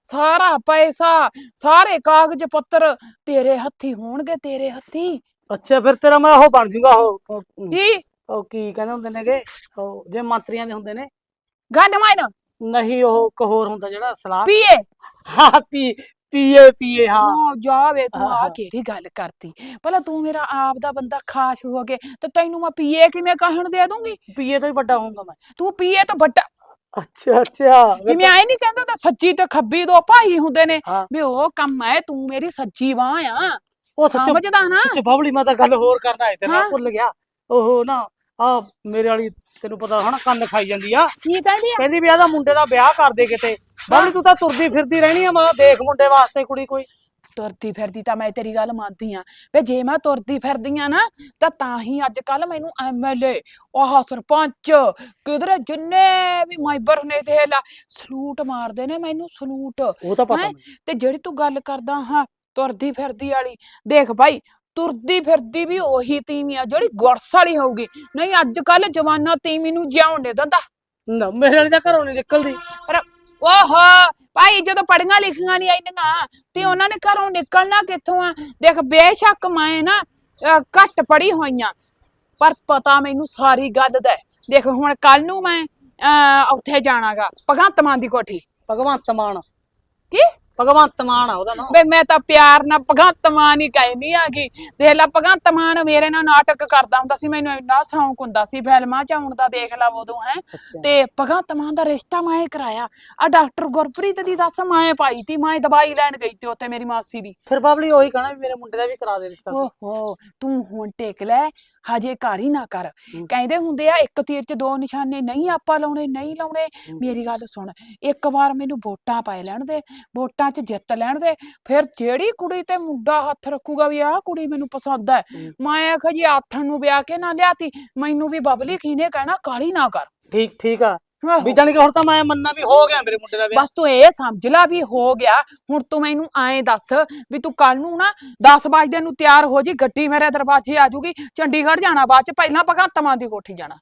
ਸਾਰਾ ਪੈਸਾ ਸਾਰੇ ਕਾਗਜ਼ ਪੱਤਰ ਤੇਰੇ ਹੱਥੀ ਹੋਣਗੇ ਤੇਰੇ ਹੱਥੀ। ਅੱਛਾ ਫਿਰ ਤੇਰਾ ਮੈਂ ਉਹ ਬਣ ਜੂਗਾ ਉਹ ਉਹ- ਕੀ? ਉਹ ਕੀ ਕਹਿੰਦੇ ਹੁੰਦੇ ਨੇਗੇ? ਉਹ ਜੇ ਮੰਤਰੀਆਂ ਦੇ ਹੁੰਦੇ ਨੇ। ਗੰਡ ਮਾਇਨ ਨਹੀਂ ਉਹ ਇੱਕ ਹੋਰ ਹੁੰਦਾ ਜਿਹੜਾ ਸਲਾਹ। ਪੀਏ ਹਾਂ ਪੀ ਪੀਏ ਪੀਏ ਹਾਂ। ਹਾਂ ਜਾਵੇ ਤੂੰ ਆ ਹਾਂ। ਕਿਹੜੀ ਗੱਲ ਕਰਤੀ? ਭਲਾ ਤੂੰ ਮੇਰਾ ਆਪ ਦਾ ਬੰਦਾ ਖਾਸ ਹੋ ਕੇ ਤੇ ਤੈਨੂੰ ਮੈਂ ਪੀਏ ਕਿਵੇਂ ਕਹਿਣ ਦੇ ਦੂੰਗੀ? ਪੀਏ ਤੋਂ ਹੀ ਵੱਡਾ ਹੋਊਗਾ ਮੈਂ। ਤੂੰ ਪੀਏ ਤੋਂ ਵੱਡਾ ਅੱਛਾ ਅੱਛਾ। ਜਿਵੇਂ ਐ ਨਹੀਂ ਕਹਿੰਦਾ ਤਾਂ ਸੱਚੀ ਤੇ ਖੱਬੀ ਦੋ ਭਾਈ ਹੁੰਦੇ ਨੇ। ਹਾਂ। ਵੀ ਉਹ ਕੰਮ ਹੈ ਤੂੰ ਮੇਰੀ ਸੱਚੀ ਬਾਹ ਆ। ਉਹ ਸੱਚ ਸਮਝਦਾ ਨਾ। ਸੱਚ ਬਬਲੀ ਮੈਂ ਤਾਂ ਗੱਲ ਹੋਰ ਕਰਨਾ ਆਏ ਤੇ ਮੈਂ ਹਾਂ। ਭੁੱਲ ਗਿਆ। ਉਹ ਨਾ ਆ ਮੇਰੇ ਵਾਲੀ ਤੈਨੂੰ ਪਤਾ ਹਨਾ ਕੰਨ ਖਾਈ ਜਾਂਦੀ ਆ। ਕੀ ਕਹਿੰਦੀ ਆ? ਕਹਿੰਦੀ ਵੀ ਆਦਾ ਮੁੰਡੇ ਦਾ ਵਿਆਹ ਕਰ ਦੇ ਕਿਤੇ। ਬਬਲੀ ਤੂੰ ਤਾਂ ਤੁਰਦੀ ਫਿਰਦੀ ਰਹਿਣੀ ਆ ਮੈਂ ਦੇਖ ਮੁੰਡੇ ਵਾਸਤੇ ਕੁੜੀ ਕੋਈ। ਤੁਰਦੀ ਫਿਰਦੀ ਤਾਂ ਮੈਂ ਤੇਰੀ ਗੱਲ ਮੰਨਦੀ ਆ। ਵੇ ਜੇ ਮੈਂ ਤੁਰਦੀ ਫਿਰਦੀ ਆ ਨਾ ਤਾਂ ਤਾਂ ਹੀ ਅੱਜ ਕੱਲ ਮੈਨੂੰ ਐਮਐਲਏ ਆਹ ਸਰਪੰਚ ਕਿਧਰੇ ਜਿੰਨੇ ਵੀ ਮੈਂਬਰ ਨੇ ਤੇ ਲਾ ਸਲੂਟ ਮਾਰਦੇ ਨੇ ਮੈਨੂੰ ਸਲੂਟ। ਉਹ ਤਾਂ ਪਤਾ ਹੈਂ? ਮੈਨੂੰ। ਤੇ ਜਿਹੜੀ ਤੂੰ ਗੱਲ ਕਰਦਾ ਹਾਂ ਤੁਰਦੀ ਫਿਰਦੀ ਵਾਲੀ ਦੇਖ ਭਾਈ ਤੁਰਦੀ ਫਿਰਦੀ ਵੀ ਉਹੀ ਤੀਵੀਂ ਆ ਜਿਹੜੀ ਗੁਰਸ ਵਾਲੀ ਹੋਊਗੀ। ਨਹੀਂ ਅੱਜ ਕੱਲ ਜਵਾਨਾ ਤੀਵੀਂ ਨੂੰ ਜਿਉਣ ਨਹੀਂ ਦਿੰਦਾ। ਨਾ ਮੇਰੇ ਵਾਲੀ ਤਾਂ ਘਰੋਂ ਨਹੀਂ ਨਿਕਲਦੀ। ਓਹੋ ਭਾਈ ਜਦੋਂ ਪੜੀਆਂ ਲਿਖੀਆਂ ਨਹੀਂ ਆਈਆਂ ਤੇ ਉਹਨਾਂ ਨੇ ਘਰੋਂ ਨਿਕਲਣਾ ਕਿੱਥੋਂ ਆ? ਦੇਖ ਬੇਸ਼ੱਕ ਮੈਂ ਨਾ ਅਹ, ਘੱਟ ਪੜੀ ਹੋਈਆਂ ਪਰ ਪਤਾ ਮੈਨੂੰ ਸਾਰੀ ਗੱਲ ਦਾ। ਹੈ। ਦੇਖ ਹੁਣ ਕੱਲ ਨੂੰ ਮੈਂ ਅਹ, ਉੱਥੇ ਜਾਣਾਗਾ ਭਗਵੰਤ ਮਾਨ ਦੀ ਕੋਠੀ। ਭਗਵੰਤ ਮਾਨ। ਕੀ? ਭਗਵੰਤ ਮਾਨ ਆ ਉਹਦਾ ਨਾਮ ਬੇ ਮੈਂ ਤਾਂ ਪਿਆਰ ਨਾਲ ਭਗਵੰਤ ਮਾਨ ਹੀ ਕਹਿੰਦੀ ਆਗੀ। ਦੇਖ ਲੈ ਭਗਵੰਤ ਮਾਨ ਮੇਰੇ ਨਾਲ ਨਾਟਕ ਕਰਦਾ ਹੁੰਦਾ ਸੀ ਮੈਨੂੰ ਇੰਨਾ ਸ਼ੌਂਕ ਹੁੰਦਾ ਸੀ ਫਿਲਮਾਂ ਚ ਆਉਣ ਦਾ ਦੇਖ ਲਾ ਉਦੋਂ ਹੈ। ਤੇ ਭਗਵੰਤ ਮਾਨ ਦਾ ਰਿਸ਼ਤਾ ਮੈਂ ਕਰਾਇਆ। ਆ ਡਾਕਟਰ ਗੁਰਪ੍ਰੀਤ ਦੀ ਦੱਸ ਮੈਂ ਪਾਈ ਤੀ ਮੈਂ ਦਵਾਈ ਲੈਣ ਗਈ ਤੇ ਉੱਥੇ ਮੇਰੀ ਮਾਸੀ ਦੀ। ਫਿਰ ਬਬਲੀ ਉਹੀ ਕਹਣਾ ਵੀ ਮੇਰੇ ਮੁੰਡੇ ਦਾ ਵੀ ਕਰਾ ਦੇ ਰਿਸ਼ਤਾ। ਓਹੋ ਤੂੰ ਹੁਣ ਟੇਕ ਲੈ ਹਜੇ ਘਰ ਹੀ ਨਾ ਕਰ ਹੂੰ। ਕਹਿੰਦੇ ਹੁੰਦੇ ਆ ਇੱਕ ਤੀਰ 'ਚ ਦੋ ਨਿਸ਼ਾਨੇ ਨਹੀਂ ਆਪਾਂ ਲਾਉਣੇ ਨਹੀਂ ਲਾਉਣੇ ਹੂੰ। ਮੇਰੀ ਗੱਲ ਸੁਣ ਇੱਕ ਵਾਰ ਮੈਨੂੰ ਵੋਟਾਂ ਪਾਏ ਲੈਣ ਦੇ ਵੋਟਾਂ 'ਚ ਜਿੱਤ ਲੈਣ ਦੇ ਫਿਰ ਜਿਹੜੀ ਕੁੜੀ ਤੇ ਮੁੰਡਾ ਹੱਥ ਰੱਖੂਗਾ ਵੀ ਆਹ ਕੁੜੀ ਮੈਨੂੰ ਪਸੰਦ ਹੈ ਹੂੰ। ਮੈਂ ਆਖਿਆ ਜੀ ਆਥਣ ਨੂੰ ਵਿਆਹ ਕੇ ਨਾ ਲਿਆਤੀ ਮੈਨੂੰ ਵੀ ਬਬਲੀ ਕਿਹਨੇ ਕਹਿਣਾ ਕਾਲੀ ਨਾ ਕਰ ਠੀਕ ਠੀਕ ਆ। ਵੀ ਜਾਣੀ ਕਿ ਹੁਣ ਤਾਂ ਮੈਂ ਮੰਨਣਾ ਵੀ ਹੋ ਗਿਆ ਮੇਰੇ ਮੁੰਡੇ ਦਾ ਵਿਆਹ। ਬਸ ਤੂੰ ਇਹ ਸਮਝ ਲੈ ਵੀ ਹੋ ਗਿਆ। ਹੁਣ ਤੂੰ ਮੈਨੂੰ ਐਂ ਦੱਸ ਵੀ ਤੂੰ ਕੱਲ ਨੂੰ ਨਾ 10 ਵਜੇ ਨੂੰ ਤਿਆਰ ਹੋ ਜੀ ਗੱਡੀ ਮੇਰੇ ਦਰਵਾਜ਼ੇ ਆ ਜੂਗੀ ਚੰਡੀਗੜ੍ਹ ਜਾਣਾ ਬਾਅਦ ਚ ਪਹਿਲਾਂ ਭਗਵੰਤ ਮਾਨ ਦੀ ਕੋਠੀ ਜਾਣਾ।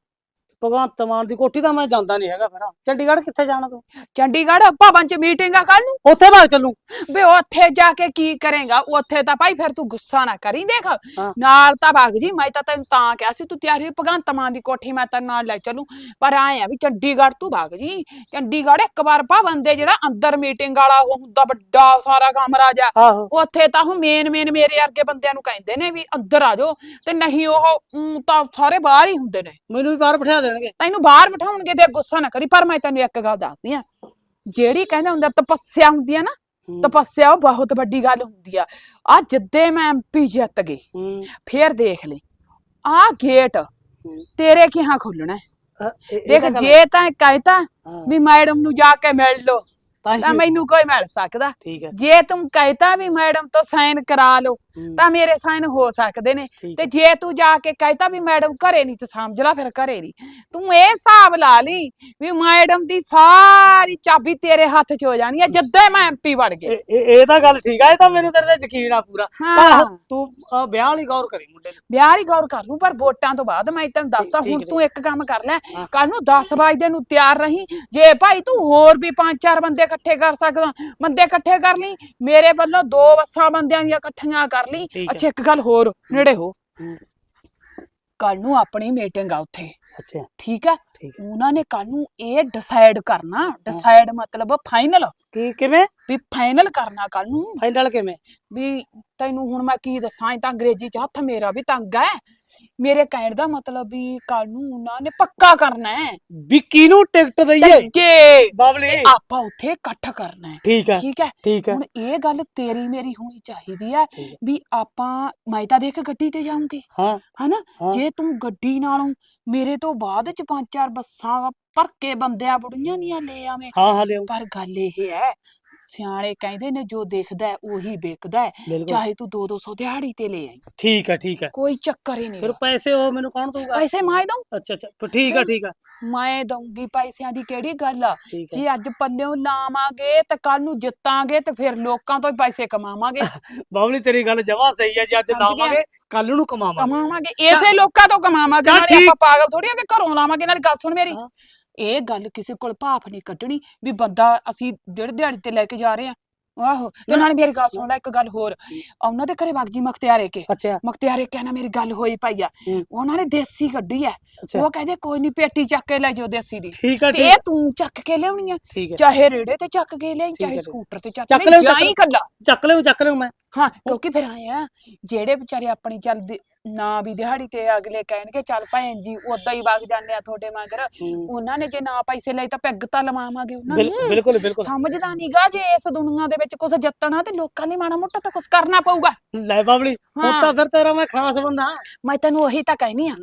ਭਗਵੰਤ ਮਾਨ ਦੀ ਕੋਠੀ ਤਾਂ ਮੈਂ ਜਾਂਦਾ ਨਹੀਂ ਹੈਗਾ ਫਿਰ। ਚੰਡੀਗੜ੍ਹ ਕਿੱਥੇ ਜਾਣਾ ਤੂੰ? ਚੰਡੀਗੜ੍ਹ ਭਵਨ ਚ ਮੀਟਿੰਗ ਆ ਕੱਲ ਨੂੰ। ਉੱਥੇ ਭਾਗ ਚੱਲੂ। ਵੇ ਉੱਥੇ ਜਾ ਕੇ ਕੀ ਕਰੇਗਾ? ਉੱਥੇ ਤਾਂ ਭਾਈ ਫਿਰ ਤੂੰ ਗੁੱਸਾ ਨਾ ਕਰੀ ਦੇਖ। ਹਾਂ। ਨਾਲ ਤਾਂ ਭਗ ਜੀ ਮੈਂ ਤਾਂ ਤੈਨੂੰ ਤਾਂ ਕਿਹਾ ਸੀ ਤੂੰ ਤਿਆਰੀ ਭਗਵੰਤ ਮਾਨ ਦੀ ਕੋਠੀ ਮੈਂ ਤੇਰੇ ਨਾਲ ਲੈ ਚੱਲੂ। ਪਰ ਆਏ ਆ ਵੀ ਚੰਡੀਗੜ੍ਹ ਤੂੰ ਭਗ ਜੀ। ਚੰਡੀਗੜ੍ਹ ਇੱਕ ਵਾਰ ਭਵਨ ਦੇ ਜਿਹੜਾ ਅੰਦਰ ਮੀਟਿੰਗ ਵਾਲਾ ਉਹ ਹੁੰਦਾ ਵੱਡਾ ਸਾਰਾ ਕਮਰਾ ਜਾ ਆਹੋ। ਉੱਥੇ ਤਾਂ ਉਹ ਮੇਨ ਮੇਨ ਮੇਰੇ ਵਰਗੇ ਬੰਦਿਆਂ ਨੂੰ ਕਹਿੰਦੇ ਨੇ ਵੀ ਅੰਦਰ ਆ ਜਾਓ। ਤੇ ਨਹੀਂ ਉਹ ਊਂ ਤਾਂ ਸਾਰੇ ਬਾਹਰ ਹੀ ਹੁੰਦੇ ਨੇ। ਮੈਨੂੰ ਵੀ ਬਾਹਰ ਬਿਠਾ ਦੇਣਗੇ। ਤੈਨੂੰ ਬਾਹਰ ਬਿਠਾਉਣਗੇ ਤੇ ਗੁੱਸਾ ਨਾ ਕਰੀ ਪਰ ਮੈਂ ਤੈਨੂੰ ਇੱਕ ਗੱਲ ਦੱਸਦੀ ਆ ਜਿਹੜੀ ਕਹਿੰਦੇ ਹੁੰਦਾ ਤਪੱਸਿਆ ਹੁੰਦੀ ਆ ਨਾ ਤਪੱਸਿਆ ਉਹ ਬਹੁਤ ਵੱਡੀ ਗੱਲ ਹੁੰਦੀ ਆ। ਆ ਜਿੱਦੇ ਮੈਂ ਐਮਪੀ ਜਿੱਤ ਗਈ ਫੇਰ ਦੇਖ ਲਈ। ਆ ਗੇਟ ਤੇਰੇ ਕਿਹਾਂ ਖੁੱਲਣਾ? ਦੇਖ ਜੇ ਤਾਂ ਕਹਿਤਾ ਵੀ ਮੈਡਮ ਨੂੰ ਜਾ ਕੇ ਮਿਲ ਲੋ ਤਾਂ ਮੈਨੂੰ ਕੋਈ ਮਿਲ ਸਕਦਾ। ਜੇ ਤੂੰ ਕਹਿਤਾ ਵੀ ਮੈਡਮ ਤੋਂ ਸਾਈਨ ਕਰਾ ਲਓ ਹੂੰ, ਤਾਂ ਮੇਰੇ ਸਾਈਨ ਹੋ ਸਕਦੇ ਨੇ। ਠੀਕ ਤੇ ਹੈ। ਜੇ ਤੂੰ ਜਾ ਕੇ ਕਹਿਤਾ ਵੀ ਮੈਡਮ ਘਰੇ ਨਹੀਂ ਤੇ ਸਮਝ ਲੈ ਫਿਰ ਘਰੇ ਨਹੀਂ ਤੂੰ ਇਹ ਹਿਸਾਬ ਲਾ ਲਈ ਵੀ ਮੈਡਮ ਦੀ ਸਾਰੀ ਚਾਬੀ ਤੇਰੇ ਹੱਥ 'ਚ ਹੋ ਜਾਣੀ ਹੈ ਜਦੋਂ ਮੈਂ ਐਮਪੀ ਬਣ ਗਈ ਇਹ ਇਹ- ਇਹ ਤਾਂ ਗੱਲ ਠੀਕ ਆ ਇਹ ਤਾਂ ਮੈਨੂੰ ਤੇਰੇ ਤੇ ਯਕੀਨ ਆ ਪੂਰਾ। ਪਰ ਹਾਂ ਤੂੰ ਵਿਆਹ ਵਾਲੀ ਗੌਰ ਕਰੀ ਮੁੰਡੇ ਨੂੰ। ਵਿਆਹ ਵਾਲੀ ਗੌਰ ਕਰ ਲੂੰ ਪਰ ਵੋਟਾਂ ਤੋਂ ਬਾਅਦ ਮੈਂ ਤੈਨੂੰ ਦੱਸਦਾ ਠੀਕ- ਹੁਣ ਠੀਕ ਤੂੰ ਇੱਕ ਕੰਮ ਕਰ ਲੈ। ਹਾਂ। ਕੱਲ ਨੂੰ 10 ਵਜੇ ਨੂੰ ਤਿਆਰ ਰਹੀਂ। ਜੇ ਭਾਈ ਤੂੰ ਹੋਰ ਵੀ ਪੰਜ ਚਾਰ ਬੰਦੇ ਇਕੱਠੇ ਕਰ ਸਕਦਾ ਬੰਦੇ ਇਕੱਠੇ ਕਰ ਲਈ। ਮੇਰੇ ਵੱਲੋਂ ਦੋ ਬੱਸਾਂ ਬੰਦਿਆਂ ਦੀਆਂ ਇਕੱਠੀਆਂ ਕਰ ਲਈ। ਠੀਕ ਹੈ। ਅੱਛਾ ਇੱਕ ਗੱਲ ਹੋਰ ਨੇੜੇ ਹੋ। ਹੂੰ। ਕੱਲ ਨੂੰ ਆਪਣੀ ਮੀਟਿੰਗ ਆ ਉੱਥੇ। ਅੱਛਾ। ਠੀਕ ਹੈ ਠੀਕ ਹੈ ਉਹਨਾਂ ਨੇ ਕੱਲ ਨੂੰ ਇਹ ਡਿਸਾਈਡ ਕਰਨਾ। ਡਿਸਾਈਡ ਮਤਲਬ ਫਾਈਨਲ। ਕੀ ਕਿਵੇਂ? ਵੀ ਫਾਈਨਲ ਕਰਨਾ ਕੱਲ ਨੂੰ। ਫਾਈਨਲ ਕਿਵੇਂ? ਵੀ ਤੈਨੂੰ ਹੁਣ ਮੈਂ ਕੀ ਦੱਸਾਂ ਇਹ ਤਾਂ ਅੰਗਰੇਜ਼ੀ ਚ ਹੱਥ ਮੇਰਾ ਵੀ ਤੰਗ ਹੈ। ਮੇਰੇ ਕਹਿਣ ਦਾ ਮਤਲਬ ਵੀ ਕੱਲ ਨੂੰ ਉਹਨਾਂ ਨੇ ਪੱਕਾ ਕਰਨਾ ਹੈ। ਵੀ ਕਿਹਨੂੰ ਟਿਕਟ ਦਈਏ? ਕਿ ਬਾਬਲੀ। ਆਪਾਂ ਉੱਥੇ ਇਕੱਠ ਕਰਨਾ ਹੈ। ਠੀਕ ਹੈ ਠੀਕ ਹੈ? ਠੀਕ ਹੈ। ਹੁਣ ਇਹ ਗੱਲ ਤੇਰੀ ਮੇਰੀ ਹੋਣੀ ਚਾਹੀਦੀ ਹੈ। ਵੀ ਆਪਾਂ ਮੈਂ ਤਾਂ ਦੇਖ ਗੱਡੀ ਤੇ ਜਾਊਂਗੀ। ਹਾਂ। ਹਨਾ। ਜੇ ਤੂੰ ਗੱਡੀ ਨਾਲੋਂ ਮੇਰੇ ਤੋਂ ਬਾਅਦ ਚ ਪੰਜ ਚਾਰ ਬੱਸਾਂ ਭਰ ਕੇ ਬੰਦਿਆਂ ਬੁੜੀਆਂ ਦੀਆਂ ਲੈ ਆਵੇਂ। ਹਾਂ ਹਾਂ ਲਿਓ ਪਰ ਗੱਲ ਇਹ ਹੈ ਸਿਆਣੇ ਕਹਿੰਦੇ ਨੇ ਜੋ ਦੇਖਦਾ ਹੈ ਉਹੀ ਵੇਖਦਾ ਹੈ। ਬਿਲਕੁਲ। ਚਾਹੇ ਤੂੰ 2-200 ਦਿਹਾੜੀ ਤੇ ਲੈ ਆਈ। ਠੀਕ ਹੈ ਠੀਕ ਹੈ। ਕੋਈ ਚੱਕਰ ਹੀ ਨਹੀਂ ਫਿਰ ਪੈਸੇ ਉਹ ਮੈਨੂੰ ਕੌਣ ਦਊਗਾ? ਪੈਸੇ ਮੈਂ ਦਊਂ? ਅੱਛਾ ਅੱਛਾ। ਫਿਰ ਠੀਕ ਹੈ ਠੀਕ ਹੈ। ਮੈਂ ਦਊਂਗੀ ਪੈਸਿਆਂ ਦੀ ਕਿਹੜੀ ਗੱਲ ਆ? ਠੀਕ ਹੈ। ਜੇ ਅੱਜ ਪੱਲਿਓਂ ਲਾਵਾਂਗੇ ਤੇ ਕੱਲ ਨੂੰ ਜਿੱਤਾਂਗੇ ਤੇ ਫਿਰ ਲੋਕਾਂ ਤੋਂ ਹੀ ਪੈਸੇ ਕਮਾਵਾਂਗੇ। ਬਾਬਲੀ ਤੇਰੀ ਗੱਲ ਜਮਾ ਸਹੀ ਹੈ ਜੇ ਅੱਜ ਸਮਝ ਗਿਆ। ਲਾਵਾਂਗੇ ਕੱਲ ਨੂੰ ਕਮਾਵਾਂਗੇ। ਕਮਾਵਾਂਗੇ। ਇਸੇ ਲੋਕਾਂ ਤੋਂ ਕਮਾਵਾਂਗੇ ਚੱਲ ਨਾਲੇ ਠੀਕ। ਆਪਾਂ ਪਾਗਲ ਥੋੜੀ ਆ ਤੇ ਘਰੋਂ ਲਾਵਾਂਗੇ। ਨਾਲੇ ਗੱਲ ਸੁਣ ਮੇਰੀ। ਹਾਂ। ਇਹ ਗੱਲ ਕਿਸੇ ਕੋਲ ਭਾਫ ਨਹੀਂ ਕੱਢਣੀ ਵੀ ਬੰਦਾ ਅਸੀਂ ਜਿਹੜੇ ਦਿਹਾੜੀ ਤੇ ਲੈ ਕੇ ਜਾ ਰਹੇ ਆ ਆਹੋ ਤੇ ਨਾ। ਨਾਲੇ ਮੇਰੀ ਗੱਲ ਸੁਣ ਲੈ ਇੱਕ ਗੱਲ ਹੋਰ। ਉਹਨਾਂ ਦੇ ਘਰੇ ਵਗਜੀ ਮਖਤਿਆਰੇ ਕੇ। ਅੱਛਾ। ਮਖਤਿਆਰੇ ਕਹਿਣਾ ਮੇਰੀ ਗੱਲ ਹੋਈ ਪਈ ਆ। ਹੂੰ। ਉਹਨਾਂ ਨੇ ਦੇਸੀ ਕੱਢੀ ਅੱਛਾ। ਉਹ ਕਹਿੰਦੇ ਕੋਈ ਨਹੀਂ ਪੇਟੀ ਚੱਕ ਕੇ ਲੈ ਜਾਓ ਦੇਸੀ ਦੀ। ਤੇ ਇਹ ਤੂੰ ਚੱਕ ਕੇ ਲਿਆਉਣੀ ਆ। ਚਾਹੇ ਰੇੜੇ ਤੇ ਚੱਕ ਕੇ ਲਿਆਈ ਚਾਹੇ। ਸਕੂਟਰ ਤੇ ਚੱਕ ਚੱਕ ਜਾਈ ਕੱਲਾ। ਚੱਕ ਲਿਓ ਚੱਕ ਲਿਓ ਮੈਂ। ਹਾਂ ਕਿਉਂਕਿ ਫਿਰ ਆਏ ਆ ਜਿਹੜੇ ਵਿਚਾਰੇ ਆਪਣੀ ਚੱਲਦੇ ਨਾ ਵੀ ਦਿਹਾੜੀ ਤੇ ਅਗਲੇ ਕਹਿਣਗੇ ਚੱਲ ਭੈਣ ਜੀ ਉਦਾਂ ਹੀ ਵਗ ਜਾਂਦੇ ਆ ਤੁਹਾਡੇ ਮਗਰ ਉਹਨਾਂ ਨੇ ਜੇ ਨਾ ਪੈਸੇ ਲਏ ਤਾਂ ਪੈਗ ਤਾਂ ਲਵਾਵਾਂਗੇ ਉਹਨਾਂ ਬਿਲ- ਨੂੰ। ਬਿਲਕੁਲ ਬਿਲਕੁਲ। ਸਮਝਦਾ ਨਹੀਂਗਾ ਜੇ ਇਸ ਦੁਨੀਆ ਦੇ ਵਿੱਚ ਕੁਝ ਜਿੱਤਣਾ ਤੇ ਲੋਕਾਂ ਲਈ ਮਾੜਾ ਮੋਟਾ ਤਾਂ ਕੁਝ ਕਰਨਾ ਪਊਗਾ। ਲੈ ਬਾਬਲੀ ਹੁਣ ਹਾਂ। ਤਾਂ ਫਿਰ ਤੇਰਾ ਮੈਂ ਖਾਸ ਬੰਦਾ। ਮੈਂ ਤੈਨੂੰ ਉਹੀ ਤਾਂ ਕਹਿਨੀ ਆ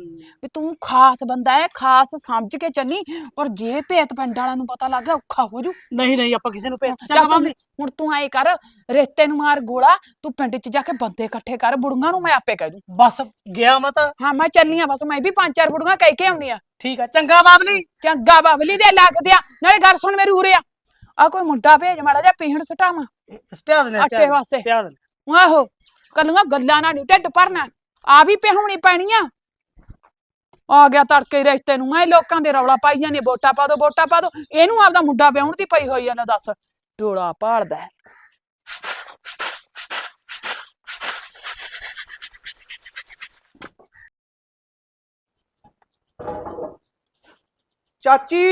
ਵੀ ਤੂੰ ਖਾਸ ਬੰਦਾ ਹੈ ਖਾਸ ਸਮਝ ਕੇ ਚੱਲੀ ਪਰ ਜੇ ਭੇਤ ਪਿੰਡ ਵਾਲਿਆਂ ਨੂੰ ਪਤਾ ਲੱਗ ਗਿਆ ਔਖਾ ਹੋ ਜੂ। ਨਹੀਂ ਨਹੀਂ ਆਪਾਂ ਕਿਸੇ ਨੂੰ ਭੇਜ ਚੱਲ ਚੱਲ ਬਾਬਲੀ। ਹੁਣ ਤੂੰ ਐ ਕਰ ਰਿਸ਼ਤੇ ਨੂੰ ਮਾਰ ਗੋਲਾ ਤੂੰ ਪਿੰਡ 'ਚ ਜਾ ਕੇ ਬੰਦੇ ਇਕੱਠੇ ਕਰ ਬੁੜੀਆਂ ਨੂੰ ਮੈਂ ਆਪੇ ਕਹਿ ਦੂੰ। ਬਸ ਗਿਆ ਮੈਂ ਤਾਂ। ਹਾਂ ਮੈਂ ਚੱਲੀ ਆ ਬਸ ਮੈਂ ਵੀ ਪੰਜ ਚਾਰ ਬੁੜੀਆਂ ਕਹਿ ਕੇ ਆਉਣੀ ਆ। ਠੀਕ ਹੈ ਚੰਗਾ ਬਾਬਲੀ। ਚੰਗਾ ਬਬਲੀ ਦੇ ਲੱਗਦੇ ਆ ਨਾਲੇ ਗੱਲ ਸੁਣ ਮੇਰੀ ਉਰੇ ਆ। ਆ ਕੋਈ ਮੁੰਡਾ ਭੇਜ ਮਾੜਾ ਜਿਹਾ ਪੀਣ ਸਟਾਵਾਂ। ਸਟਿਆ ਦੇ ਆਟੇ ਵਾਸਤੇ। ਸਟਿਆ ਦੇ ਆਹੋ ਕੱਲੀਆਂ ਗੱਲਾਂ ਨਾਲ ਨੀ ਢਿੱਡ ਭਰਨਾ। ਆ ਵੀ ਪਿਹਾਉਣੀ ਪੈਣੀ ਆ। ਆ ਗਿਆ ਤੜਕੇ ਹੀ ਰਿਸ਼ਤੇ ਨੂੰ ਐ ਲੋਕਾਂ ਦੇ ਰੌਲਾ ਪਾਈ ਜਾਂਦੇ ਵੋਟਾਂ ਪਾ ਦੋ ਵੋਟਾਂ ਪਾ ਦੋ। ਇਹਨੂੰ ਆਪਦਾ ਮੁੰਡਾ ਵਿਆਹਣ ਦੀ ਪਈ ਹੋਈ ਆ ਨਾ ਦੱਸ। ਟੋਲਾ ਭਾਲਦਾ ਹੈ। ਚਾਚੀ।